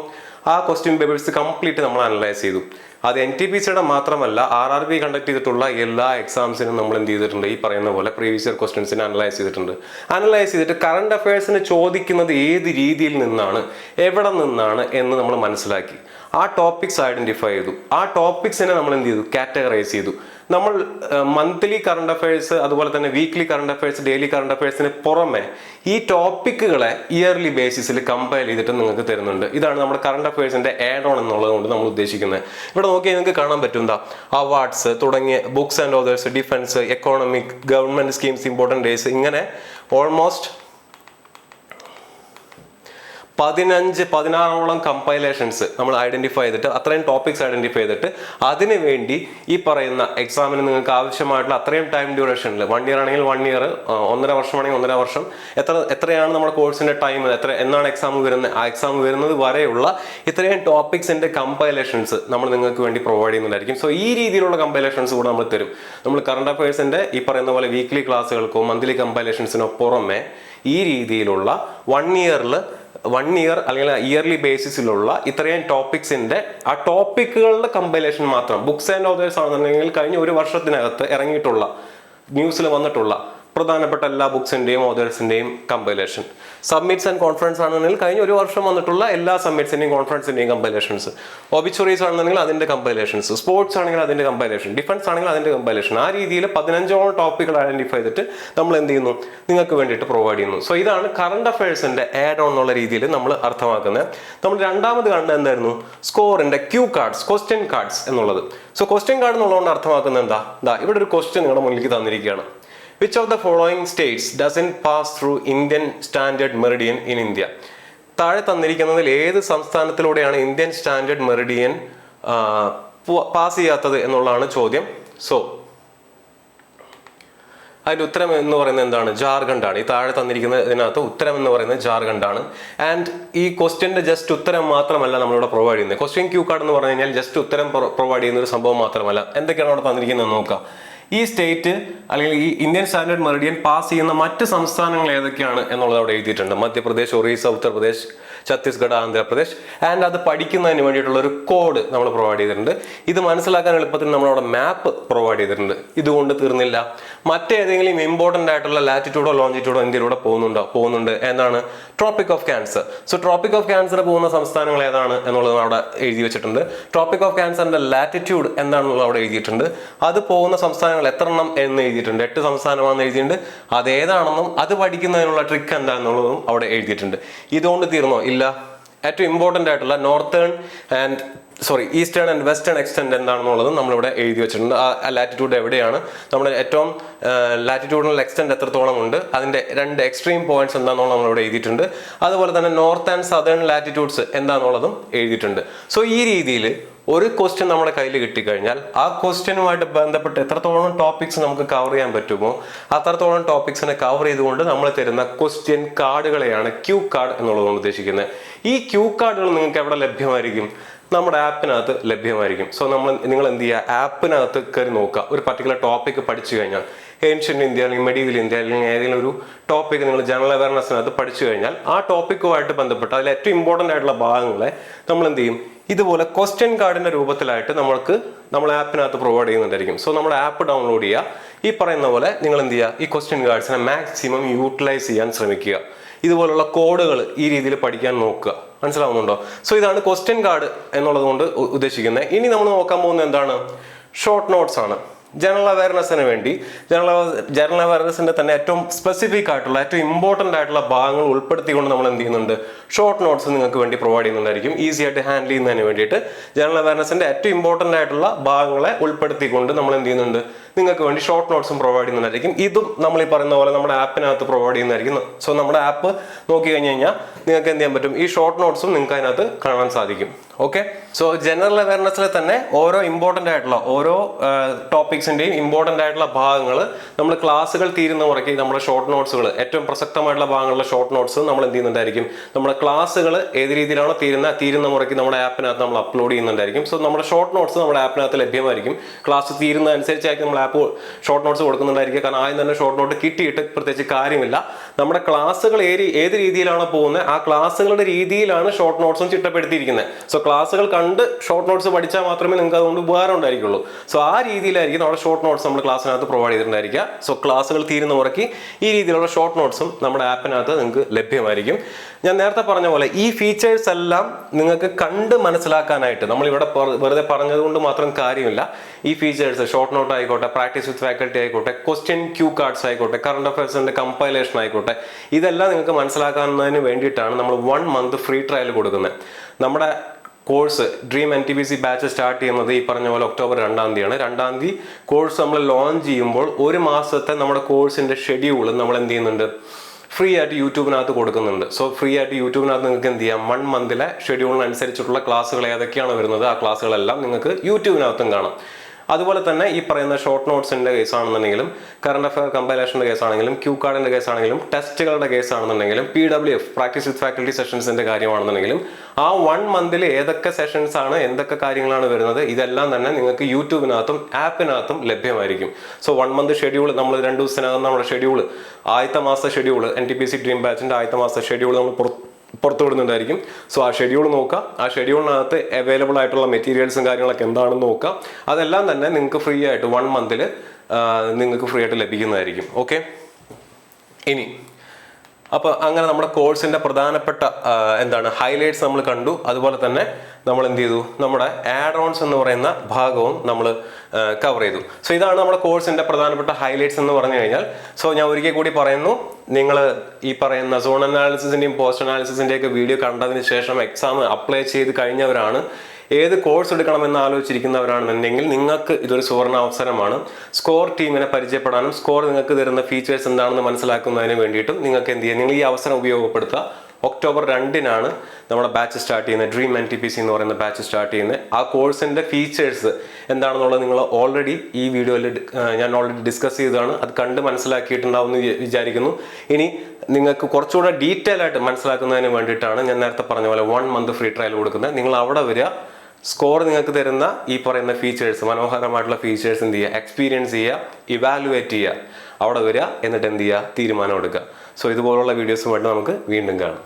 ആ ക്വസ്റ്റ്യൻ പേപ്പേഴ്സ് കംപ്ലീറ്റ് നമ്മൾ അനലൈസ് ചെയ്തു. അത് എൻ ടി പി സിയുടെ മാത്രമല്ല ആർ ആർ ബി കണ്ടക്ട് ചെയ്തിട്ടുള്ള എല്ലാ എക്സാംസിനും നമ്മൾ എന്ത് ചെയ്തിട്ടുണ്ട്? ഈ പറയുന്ന പോലെ പ്രീവിയസ് ഇയർ ക്വസ്റ്റ്യൻസിനെ അനലൈസ് ചെയ്തിട്ടുണ്ട്. അനലൈസ് ചെയ്തിട്ട് കറണ്ട് അഫയേഴ്സിന് ചോദിക്കുന്നത് ഏത് രീതിയിൽ നിന്നാണ് എവിടെ നിന്നാണ് എന്ന് നമ്മൾ മനസ്സിലാക്കി. ആ ടോപ്പിക്സ് ഐഡന്റിഫൈ ചെയ്തു. ആ ടോപ്പിക്സിനെ നമ്മൾ എന്ത് ചെയ്തു? കാറ്റഗറൈസ് ചെയ്തു. നമ്മൾ മന്ത്ലി കറണ്ട് അഫയേഴ്സ് അതുപോലെ തന്നെ weekly current affairs daily current അഫയേഴ്സിന് പുറമെ ഈ ടോപ്പിക്കുകളെ ഇയർലി ബേസിസിൽ കമ്പയർ ചെയ്തിട്ട് നിങ്ങൾക്ക് തരുന്നുണ്ട്. ഇതാണ് നമ്മുടെ കറണ്ട് അഫയേഴ്സിന്റെ ആഡ് ഓൺ എന്നുള്ളത് കൊണ്ട് നമ്മൾ ഉദ്ദേശിക്കുന്നത്. ഇവിടെ നോക്കിയാൽ നിങ്ങൾക്ക് കാണാൻ പറ്റും അവാർഡ്സ് തുടങ്ങിയ books and authors defence economic government schemes important days ഇങ്ങനെ ഓൾമോസ്റ്റ് പതിനഞ്ച് പതിനാറോളം കമ്പൈലേഷൻസ് നമ്മൾ ഐഡന്റിഫൈ ചെയ്തിട്ട് അത്രയും ടോപ്പിക്സ് ഐഡന്റിഫൈ ചെയ്തിട്ട് അതിനു വേണ്ടി ഈ പറയുന്ന എക്സാമിന് നിങ്ങൾക്ക് ആവശ്യമായിട്ടുള്ള അത്രയും ടൈം ഡ്യൂറേഷനിൽ വൺ ഇയർ ആണെങ്കിൽ വൺ ഇയർ ഒന്നര വർഷമാണെങ്കിൽ ഒന്നര വർഷം എത്ര എത്രയാണ് നമ്മുടെ കോഴ്സിന്റെ ടൈം എത്ര എന്നാണ് എക്സാം വരുന്നത് ആ എക്സാം വരുന്നത് വരെയുള്ള ഇത്രയും ടോപ്പിക്സിന്റെ കമ്പൈലേഷൻസ് നമ്മൾ നിങ്ങൾക്ക് വേണ്ടി പ്രൊവൈഡ് ചെയ്യുന്നതായിരിക്കും സോ ഈ രീതിയിലുള്ള കമ്പൈലേഷൻസ് കൂടെ നമ്മൾ തരും. നമ്മൾ കറണ്ട് അഫയേഴ്സിന്റെ ഈ പറയുന്ന പോലെ വീക്ക്ലി ക്ലാസ്സുകൾക്കോ മന്ത്ലി കമ്പൈലേഷൻസിനോ പുറമെ ഈ രീതിയിലുള്ള വൺ ഇയറിൽ വൺ ഇയർ അല്ലെങ്കിൽ ഇയർലി ബേസിസിലുള്ള ഇത്രയും ടോപ്പിക്സിന്റെ ആ ടോപ്പിക്കുകളുടെ കമ്പൈലേഷൻ മാത്രം ബുക്സ് ആൻഡ് ഓതേഴ്സ് ആണെന്നുണ്ടെങ്കിൽ കഴിഞ്ഞ ഒരു വർഷത്തിനകത്ത് ഇറങ്ങിയിട്ടുള്ള ന്യൂസിൽ വന്നിട്ടുള്ള പ്രധാനപ്പെട്ട എല്ലാ ബുക്സിന്റെയും ഓതേഴ്സിന്റെയും കമ്പൈലേഷൻ സബ്മിറ്റ്സ് ആൻഡ് കോൺഫറൻസ് ആണെന്നുണ്ടെങ്കിൽ കഴിഞ്ഞ ഒരു വർഷം വന്നിട്ടുള്ള എല്ലാ സബ്മിറ്റ്സിന്റെയും കോൺഫറൻസിന്റെയും കമ്പൈലേഷൻസ് ഒബിച്ചുറീസ് ആണെന്നുണ്ടെങ്കിൽ അതിന്റെ കമ്പൈലേഷൻസ് സ്പോർട്സ് ആണെങ്കിൽ അതിന്റെ കമ്പൈലേഷൻ ഡിഫൻസ് ആണെങ്കിൽ അതിന്റെ കമ്പൈലേഷൻ ആ രീതിയിൽ പതിനഞ്ചോളം ടോപ്പിക്കുകൾ ഐഡന്റിഫൈ ചെയ്തിട്ട് നമ്മൾ എന്ത് ചെയ്യുന്നു? നിങ്ങൾക്ക് വേണ്ടിയിട്ട് പ്രൊവൈഡ് ചെയ്യുന്നു. സോ ഇതാണ് കറണ്ട് അഫയേഴ്സിന്റെ ആഡ് ഓൺ എന്നുള്ള രീതിയിൽ നമ്മൾ അർത്ഥമാക്കുന്നത്. നമ്മൾ രണ്ടാമത് കണ്ടത് എന്തായിരുന്നു? സ്കോറിന്റെ ക്യൂ കാർഡ്സ് ക്വസ്റ്റ്യൻ കാർഡ്സ് എന്നുള്ളത്. സോ ക്വസ്റ്റ്യൻ കാർഡ് എന്നുള്ളതുകൊണ്ട് അർത്ഥമാക്കുന്നത് എന്താ? ഇതാ ഇവിടെ ഒരു ക്വസ്റ്റ്യൻ നിങ്ങളുടെ മുന്നിലേക്ക് തന്നിരിക്കുകയാണ്. Which of the following states doesn't pass through Indian standard meridian in India താഴെ തന്നിരിക്കുന്നതിൽ ഏത് സംസ്ഥാനത്തിലൂടെയാണ് ഇന്ത്യൻ സ്റ്റാൻഡേർഡ് മെറിഡിയൻ പാസ് ചെയ്യാത്തത് എന്നുള്ളതാണ് ചോദ്യം. സോ അതിന്റെ ഉത്തരം എന്ന് പറയുന്നത് എന്താണ്? ജാർഖണ്ഡ് ആണ് ഈ താഴെ തന്നിരിക്കുന്ന ഇതിനകത്ത് ഉത്തരം എന്ന് പറയുന്നത് ജാർഖണ്ഡ് ആണ് ആൻഡ് ഈ ക്വസ്റ്റ്യന്റെ ജസ്റ്റ് ഉത്തരം മാത്രമല്ല നമ്മളിവിടെ പ്രൊവൈഡ് ചെയ്യുന്നത്. ക്വസ്റ്റ്യൻ ക്യൂ കാർഡ് എന്ന് പറഞ്ഞു കഴിഞ്ഞാൽ ജസ്റ്റ് ഉത്തരം പ്രൊവൈഡ് ചെയ്യുന്ന ഒരു സംഭവം മാത്രമല്ല. എന്തൊക്കെയാണ് അവിടെ തന്നിരിക്കുന്നത് നോക്കാം. ഈ സ്റ്റേറ്റ് അല്ലെങ്കിൽ ഈ ഇന്ത്യൻ സ്റ്റാൻഡേർഡ് മെറിഡിയൻ പാസ് ചെയ്യുന്ന മറ്റ് സംസ്ഥാനങ്ങൾ ഏതൊക്കെയാണ് എന്നുള്ളത് അവിടെ എഴുതിയിട്ടുണ്ട്. മധ്യപ്രദേശ് ഒറീസ ഉത്തർപ്രദേശ് ഛത്തീസ്ഗഡ് ആന്ധ്രാപ്രദേശ്. ആൻഡ് അത് പഠിക്കുന്നതിന് വേണ്ടിയിട്ടുള്ള ഒരു കോഡ് നമ്മൾ പ്രൊവൈഡ് ചെയ്തിട്ടുണ്ട്. ഇത് മനസ്സിലാക്കാൻ എളുപ്പത്തിൽ നമ്മളവിടെ മാപ്പ് പ്രൊവൈഡ് ചെയ്തിട്ടുണ്ട്. ഇതുകൊണ്ട് തീർന്നില്ല. മറ്റേതെങ്കിലും ഇമ്പോർട്ടന്റ് ആയിട്ടുള്ള ലാറ്റിറ്റ്യൂഡോ ലോഞ്ചിറ്റ്യൂഡോ ഇന്ത്യയിലൂടെ പോകുന്നുണ്ടോ? പോകുന്നുണ്ട്. എന്നാണ് tropic of cancer so tropic of cancer പോകുന്ന സംസ്ഥാനങ്ങൾ ഏതാണ് എന്നുള്ളത് അവിടെ എഴുതി വെച്ചിട്ടുണ്ട്. ട്രോപ്പിക് ഓഫ് ക്യാൻസറിന്റെ ലാറ്റിറ്റ്യൂഡ് എന്താണെന്നുള്ളത് അവിടെ എഴുതിയിട്ടുണ്ട്. അത് പോകുന്ന സംസ്ഥാനങ്ങൾ എത്ര എണ്ണം എന്ന് എഴുതിയിട്ടുണ്ട്. എട്ട് സംസ്ഥാനമാണെന്ന് എഴുതിയിട്ടുണ്ട്. അത് ഏതാണെന്നും അത് പഠിക്കുന്നതിനുള്ള ട്രിക്ക് എന്താണെന്നുള്ളതും അവിടെ എഴുതിയിട്ടുണ്ട്. ഇതുകൊണ്ട് തീർന്നോ? ഇല്ല. ഏറ്റവും ഇമ്പോർട്ടന്റ് ആയിട്ടുള്ള northern and sorry eastern and western extend എന്താണെന്നുള്ളത് നമ്മളിവിടെ എഴുതി വെച്ചിട്ടുണ്ട്. ആ ലാറ്റിറ്റ്യൂഡ് എവിടെയാണ്? നമ്മുടെ ഏറ്റവും ലാറ്റിറ്റ്യൂഡിനൽ എക്സ്റ്റെൻഡ് എത്രത്തോളം ഉണ്ട്? അതിന്റെ രണ്ട് എക്സ്ട്രീം പോയിന്റ്സ് എന്താണെന്നുള്ളത് നമ്മളിവിടെ എഴുതിയിട്ടുണ്ട്. അതുപോലെ തന്നെ നോർത്ത് ആൻഡ് സദേൺ ലാറ്റിറ്റ്യൂഡ്സ് എന്താണെന്നുള്ളതും എഴുതിയിട്ടുണ്ട്. സോ ഈ രീതിയിൽ ഒരു ക്വസ്റ്റ്യൻ നമ്മുടെ കയ്യിൽ കിട്ടിക്കഴിഞ്ഞാൽ ആ ക്വസ്റ്റ്യനുമായിട്ട് ബന്ധപ്പെട്ട് എത്രത്തോളം ടോപ്പിക്സ് നമുക്ക് കവർ ചെയ്യാൻ പറ്റുമോ അത്രത്തോളം ടോപ്പിക്സിനെ കവർ ചെയ്തുകൊണ്ട് നമ്മൾ തരുന്ന ക്വസ്റ്റ്യൻ കാർഡുകളെയാണ് ക്യൂ കാർഡ് എന്നുള്ളതുകൊണ്ട് ഉദ്ദേശിക്കുന്നത്. ഈ ക്യൂ കാർഡുകൾ നിങ്ങൾക്ക് എവിടെ ലഭ്യമായിരിക്കും? നമ്മുടെ ആപ്പിനകത്ത് ലഭ്യമായിരിക്കും. സോ നമ്മൾ നിങ്ങൾ എന്ത് ചെയ്യുക? ആപ്പിനകത്ത് കയറി നോക്കുക. ഒരു പർട്ടിക്കുലർ ടോപ്പിക് പഠിച്ചു കഴിഞ്ഞാൽ ഏൻഷ്യന്റ് ഇന്ത്യ അല്ലെങ്കിൽ മെഡീവൽ ഇന്ത്യ അല്ലെങ്കിൽ ഏതെങ്കിലും ഒരു ടോപ്പിക് നിങ്ങൾ ജനറൽ അവയർനെസ്സിനകത്ത് പഠിച്ചു കഴിഞ്ഞാൽ ആ ടോപ്പിക്കുമായിട്ട് ബന്ധപ്പെട്ട് അതിൽ ഏറ്റവും ഇമ്പോർട്ടന്റ് ആയിട്ടുള്ള ഭാഗങ്ങളെ നമ്മൾ എന്ത് ചെയ്യും? ഇതുപോലെ ക്വസ്റ്റ്യൻ കാർഡിന്റെ രൂപത്തിലായിട്ട് നമ്മൾക്ക് നമ്മൾ ആപ്പിനകത്ത് പ്രൊവൈഡ് ചെയ്യുന്നുണ്ടായിരിക്കും സോ നമ്മുടെ ആപ്പ് ഡൗൺലോഡ് ചെയ്യുക. ഈ പറയുന്ന പോലെ നിങ്ങൾ എന്ത് ചെയ്യുക? ഈ ക്വസ്റ്റ്യൻ കാർഡ്സിനെ മാക്സിമം യൂട്ടിലൈസ് ചെയ്യാൻ ശ്രമിക്കുക. ഇതുപോലുള്ള കോഡുകൾ ഈ രീതിയിൽ പഠിക്കാൻ നോക്കുക. മനസ്സിലാവുന്നുണ്ടോ? സോ ഇതാണ് ക്വസ്റ്റ്യൻ കാർഡ് എന്നുള്ളത് കൊണ്ട് ഉദ്ദേശിക്കുന്നത്. ഇനി നമ്മൾ നോക്കാൻ പോകുന്നത് എന്താണ്? ഷോർട്ട് നോട്ട്സ് ആണ്. ജനറൽ അവയർനെസ്സിന് വേണ്ടി. ജനറൽ ജനറൽ അവയർനെസ്സിന്റെ തന്നെ ഏറ്റവും സ്പെസിഫിക് ആയിട്ടുള്ള ഏറ്റവും ഇമ്പോർട്ടന്റ് ആയിട്ടുള്ള ഭാഗങ്ങൾ ഉൾപ്പെടുത്തിക്കൊണ്ട് നമ്മൾ എന്ത് ചെയ്യുന്നുണ്ട്? ഷോർട്ട് നോട്ട്സ് നിങ്ങൾക്ക് വേണ്ടി പ്രൊവൈഡ് ചെയ്യുന്നുണ്ടായിരിക്കും. ഈസി ആയിട്ട് ഹാൻഡിൽ ചെയ്യുന്നതിന് വേണ്ടിയിട്ട് ജനറൽ അവയർനെസ്സിന്റെ ഏറ്റവും ഇമ്പോർട്ടന്റ് ആയിട്ടുള്ള ഭാഗങ്ങളെ ഉൾപ്പെടുത്തിക്കൊണ്ട് നമ്മൾ എന്ത് ചെയ്യുന്നുണ്ട്? നിങ്ങൾക്ക് വേണ്ടി ഷോർട്ട് നോട്ട്സും പ്രൊവൈഡ് ചെയ്യുന്നതായിരിക്കും ഇതും നമ്മൾ ഈ പറയുന്ന പോലെ നമ്മുടെ ആപ്പിനകത്ത് പ്രൊവൈഡ് ചെയ്യുന്നതായിരിക്കും. സോ നമ്മുടെ ആപ്പ് നോക്കി കഴിഞ്ഞ് കഴിഞ്ഞാൽ നിങ്ങൾക്ക് എന്ത് ചെയ്യാൻ പറ്റും? ഈ ഷോർട്ട് നോട്ട്സും നിങ്ങൾക്ക് അതിനകത്ത് കാണാൻ സാധിക്കും. ഓക്കെ സോ ജനറൽ അവയർനെസ്സിൽ തന്നെ ഓരോ ഇമ്പോർട്ടന്റ് ആയിട്ടുള്ള ഓരോ ടോപ്പിക്സിന്റെയും ഇമ്പോർട്ടന്റ് ആയിട്ടുള്ള ഭാഗങ്ങൾ നമ്മൾ ക്ലാസ്സുകൾ തീരുന്ന മുറയ്ക്ക് നമ്മുടെ ഷോർട്ട് നോട്ട്സുകൾ ഏറ്റവും പ്രസക്തമായിട്ടുള്ള ഭാഗങ്ങളിലെ ഷോർട്ട് നോട്ട്സ് നമ്മൾ എന്ത് ചെയ്യുന്നുണ്ടായിരിക്കും നമ്മുടെ ക്ലാസ്സുകൾ ഏത് രീതിയിലാണോ തീരുന്ന തീരുന്ന മുറയ്ക്ക് നമ്മുടെ ആപ്പിനകത്ത് നമ്മൾ അപ്ലോഡ് ചെയ്യുന്നുണ്ടായിരിക്കും. സോ നമ്മുടെ ഷോർട്ട് നോട്ട്സ് നമ്മുടെ ആപ്പിനകത്ത് ലഭ്യമായിരിക്കും. ക്ലാസ് തീരുന്ന അനുസരിച്ചായിരിക്കും നമ്മൾ ആപ്പ് ഷോർട്ട് നോട്ട്സ് കൊടുക്കുന്നുണ്ടായിരിക്കും കാരണം ആദ്യം തന്നെ ഷോർട്ട് നോട്ട് കിട്ടിയിട്ട് പ്രത്യേകിച്ച് കാര്യമില്ല. നമ്മുടെ ക്ലാസ്സുകൾ ഏത് ഏത് രീതിയിലാണോ പോകുന്നത് ആ ക്ലാസ്സുകളുടെ രീതിയിലാണ് ഷോർട്ട് നോട്ട്സും ചിട്ടപ്പെടുത്തിയിരിക്കുന്നത്. സോ ക്ലാസ്സുകൾ കണ്ട് ഷോർട്ട് നോട്ട്സ് പഠിച്ചാൽ മാത്രമേ നിങ്ങൾക്ക് അതുകൊണ്ട് ഉപകാരം ഉണ്ടായിരിക്കുള്ളൂ. സോ ആ രീതിയിലായിരിക്കും നമ്മുടെ ഷോർട്ട് നോട്ട്സ് നമ്മൾ ക്ലാസ്സിനകത്ത് പ്രൊവൈഡ് ചെയ്തിട്ടുണ്ടായിരിക്കുക. സോ ക്ലാസ്സുകൾ തീരുന്ന മുറയ്ക്ക് ഈ രീതിയിലുള്ള ഷോർട്ട് നോട്ട്സും നമ്മുടെ ആപ്പിനകത്ത് നിങ്ങൾക്ക് ലഭ്യമായിരിക്കും. ഞാൻ നേരത്തെ പറഞ്ഞ പോലെ ഈ ഫീച്ചേഴ്സ് എല്ലാം നിങ്ങൾക്ക് കണ്ട് മനസ്സിലാക്കാനായിട്ട് നമ്മളിവിടെ വെറുതെ പറഞ്ഞതുകൊണ്ട് മാത്രം കാര്യമില്ല. ഈ ഫീച്ചേഴ്സ് ഷോർട്ട് നോട്ട് ആയിക്കോട്ടെ പ്രാക്ടീസ് വിത്ത് ഫാക്കൽറ്റി ആയിക്കോട്ടെ ക്വസ്റ്റ്യൻ ക്യൂ കാർഡ്സ് ആയിക്കോട്ടെ കറണ്ട് അഫയേഴ്സിന്റെ കമ്പൈലേഷൻ ആയിക്കോട്ടെ ഇതെല്ലാം നിങ്ങൾക്ക് മനസ്സിലാക്കുന്നതിന് വേണ്ടിയിട്ടാണ് നമ്മൾ വൺ മന്ത് ഫ്രീ ട്രയൽ കൊടുക്കുന്നത്. നമ്മുടെ course dream N T B C batch start ചെയ്യുന്നത് ഈ പറഞ്ഞ പോലെ ഒക്ടോബർ രണ്ടാം തീയതിയാണ്. രണ്ടാം തീയതി കോഴ്സ് നമ്മൾ ലോഞ്ച് ചെയ്യുമ്പോൾ ഒരു മാസത്തെ നമ്മുടെ കോഴ്സിന്റെ ഷെഡ്യൂൾ നമ്മൾ എന്ത് ചെയ്യുന്നുണ്ട്? ഫ്രീ ആയിട്ട് യൂട്യൂബിനകത്ത് കൊടുക്കുന്നുണ്ട്. സോ ഫ്രീ ആയിട്ട് യൂട്യൂബിനകത്ത് നിങ്ങൾക്ക് എന്ത് ചെയ്യാം? വൺ മന്തിലെ ഷെഡ്യൂളിനനുസരിച്ചിട്ടുള്ള ക്ലാസ്സുകൾ ഏതൊക്കെയാണ് വരുന്നത്? ആ ക്ലാസ്സുകളെല്ലാം നിങ്ങൾക്ക് യൂട്യൂബിനകത്തും കാണാം. അതുപോലെ തന്നെ ഈ പറയുന്ന ഷോർട്ട് നോട്ട്സിന്റെ കേസാണെന്നുണ്ടെങ്കിലും കറണ്ട് അഫയർ കമ്പൈലേഷന്റെ കേസാണെങ്കിലും ക്യൂ കാർഡിന്റെ കേസാണെങ്കിലും ടെസ്റ്റുകളുടെ കേസാണെന്നുണ്ടെങ്കിലും P W F practice with faculty സെഷൻസിന്റെ കാര്യമാണെന്നുണ്ടെങ്കിലും ആ വൺ മന്തിൽ ഏതൊക്കെ സെഷൻസ് ആണ് എന്തൊക്കെ കാര്യങ്ങളാണ് വരുന്നത് ഇതെല്ലാം തന്നെ നിങ്ങൾക്ക് യൂട്യൂബിനകത്തും ആപ്പിനകത്തും ലഭ്യമായിരിക്കും. സോ വൺ മന്ത് ഷെഡ്യൂൾ നമ്മൾ രണ്ട് ദിവസത്തിനകം നമ്മുടെ ഷെഡ്യൂൾ ആദ്യത്തെ മാസത്തെ schedule N T P C dream ബാച്ചിന്റെ ആദ്യത്തെ മാസത്തെ ഷെഡ്യൂൾ നമ്മൾ പുറത്തു വിടുന്നുണ്ടായിരിക്കും. സോ ആ ഷെഡ്യൂൾ നോക്കുക. ആ ഷെഡ്യൂളിനകത്ത് അവൈലബിൾ ആയിട്ടുള്ള മെറ്റീരിയൽസും കാര്യങ്ങളൊക്കെ എന്താണെന്ന് നോക്കുക. അതെല്ലാം തന്നെ നിങ്ങൾക്ക് ഫ്രീ ആയിട്ട് വൺ മന്തിൽ നിങ്ങൾക്ക് ഫ്രീ ആയിട്ട് ലഭിക്കുന്നതായിരിക്കും. ഓക്കെ ഇനി അപ്പോൾ അങ്ങനെ നമ്മുടെ കോഴ്സിന്റെ പ്രധാനപ്പെട്ട എന്താണ് ഹൈലൈറ്റ്സ് നമ്മൾ കണ്ടു. അതുപോലെ തന്നെ നമ്മൾ എന്ത് ചെയ്തു? നമ്മുടെ ആഡ് ഓൺസ് എന്ന് പറയുന്ന ഭാഗവും നമ്മൾ കവർ ചെയ്തു. സോ ഇതാണ് നമ്മുടെ കോഴ്സിന്റെ പ്രധാനപ്പെട്ട ഹൈലൈറ്റ്സ് എന്ന് പറഞ്ഞു കഴിഞ്ഞാൽ. സോ ഞാൻ ഒരിക്കൽ കൂടി പറയുന്നു നിങ്ങൾ ഈ പറയുന്ന സോൺ അനാലിസിസിന്റെയും പോസ്റ്റ് അനാലിസിസിന്റെയൊക്കെ വീഡിയോ കണ്ടതിന് ശേഷം എക്സാം അപ്ലൈ ചെയ്ത് കഴിഞ്ഞവരാണ്. ഏത് കോഴ്സ് എടുക്കണമെന്ന് ആലോചിച്ചിരിക്കുന്നവരാണെന്നുണ്ടെങ്കിൽ നിങ്ങൾക്ക് ഇതൊരു സുവർണ അവസരമാണ്. സ്കോർ ടീമിനെ പരിചയപ്പെടാനും സ്കോർ നിങ്ങൾക്ക് തരുന്ന ഫീച്ചേഴ്സ് എന്താണെന്ന് മനസ്സിലാക്കുന്നതിന് വേണ്ടിയിട്ടും നിങ്ങൾക്ക് എന്ത് ചെയ്യാം? നിങ്ങൾ ഈ അവസരം ഉപയോഗപ്പെടുത്തുക. ഒക്ടോബർ രണ്ടിനാണ് നമ്മുടെ ബാച്ച് സ്റ്റാർട്ട് ചെയ്യുന്നത്. Dream N T P C എന്ന് പറയുന്ന ബാച്ച് സ്റ്റാർട്ട് ചെയ്യുന്നത്. ആ കോഴ്സിന്റെ ഫീച്ചേഴ്സ് എന്താണെന്നുള്ളത് നിങ്ങൾ ഓൾറെഡി ഈ വീഡിയോയിൽ ഞാൻ ഓൾറെഡി ഡിസ്കസ് ചെയ്തതാണ്. അത് കണ്ട് മനസ്സിലാക്കിയിട്ടുണ്ടാവും എന്ന് വിചാരിക്കുന്നു. ഇനി നിങ്ങൾക്ക് കുറച്ചുകൂടെ ഡീറ്റെയിൽ ആയിട്ട് മനസ്സിലാക്കുന്നതിന് വേണ്ടിയിട്ടാണ് ഞാൻ നേരത്തെ പറഞ്ഞ പോലെ വൺ മന്ത് ഫ്രീ ട്രയൽ കൊടുക്കുന്നത്. നിങ്ങൾ അവിടെ വരിക. സ്കോർ നിങ്ങൾക്ക് തരുന്ന ഈ പറയുന്ന ഫീച്ചേഴ്സ് മനോഹരമായിട്ടുള്ള ഫീച്ചേഴ്സ് എന്ത് ചെയ്യുക? എക്സ്പീരിയൻസ് ചെയ്യുക ഇവാലുവേറ്റ് ചെയ്യുക. അവിടെ വരിക എന്നിട്ട് എന്ത് ചെയ്യുക? തീരുമാനം എടുക്കുക. സോ ഇതുപോലുള്ള വീഡിയോസുമായിട്ട് നമുക്ക് വീണ്ടും കാണാം.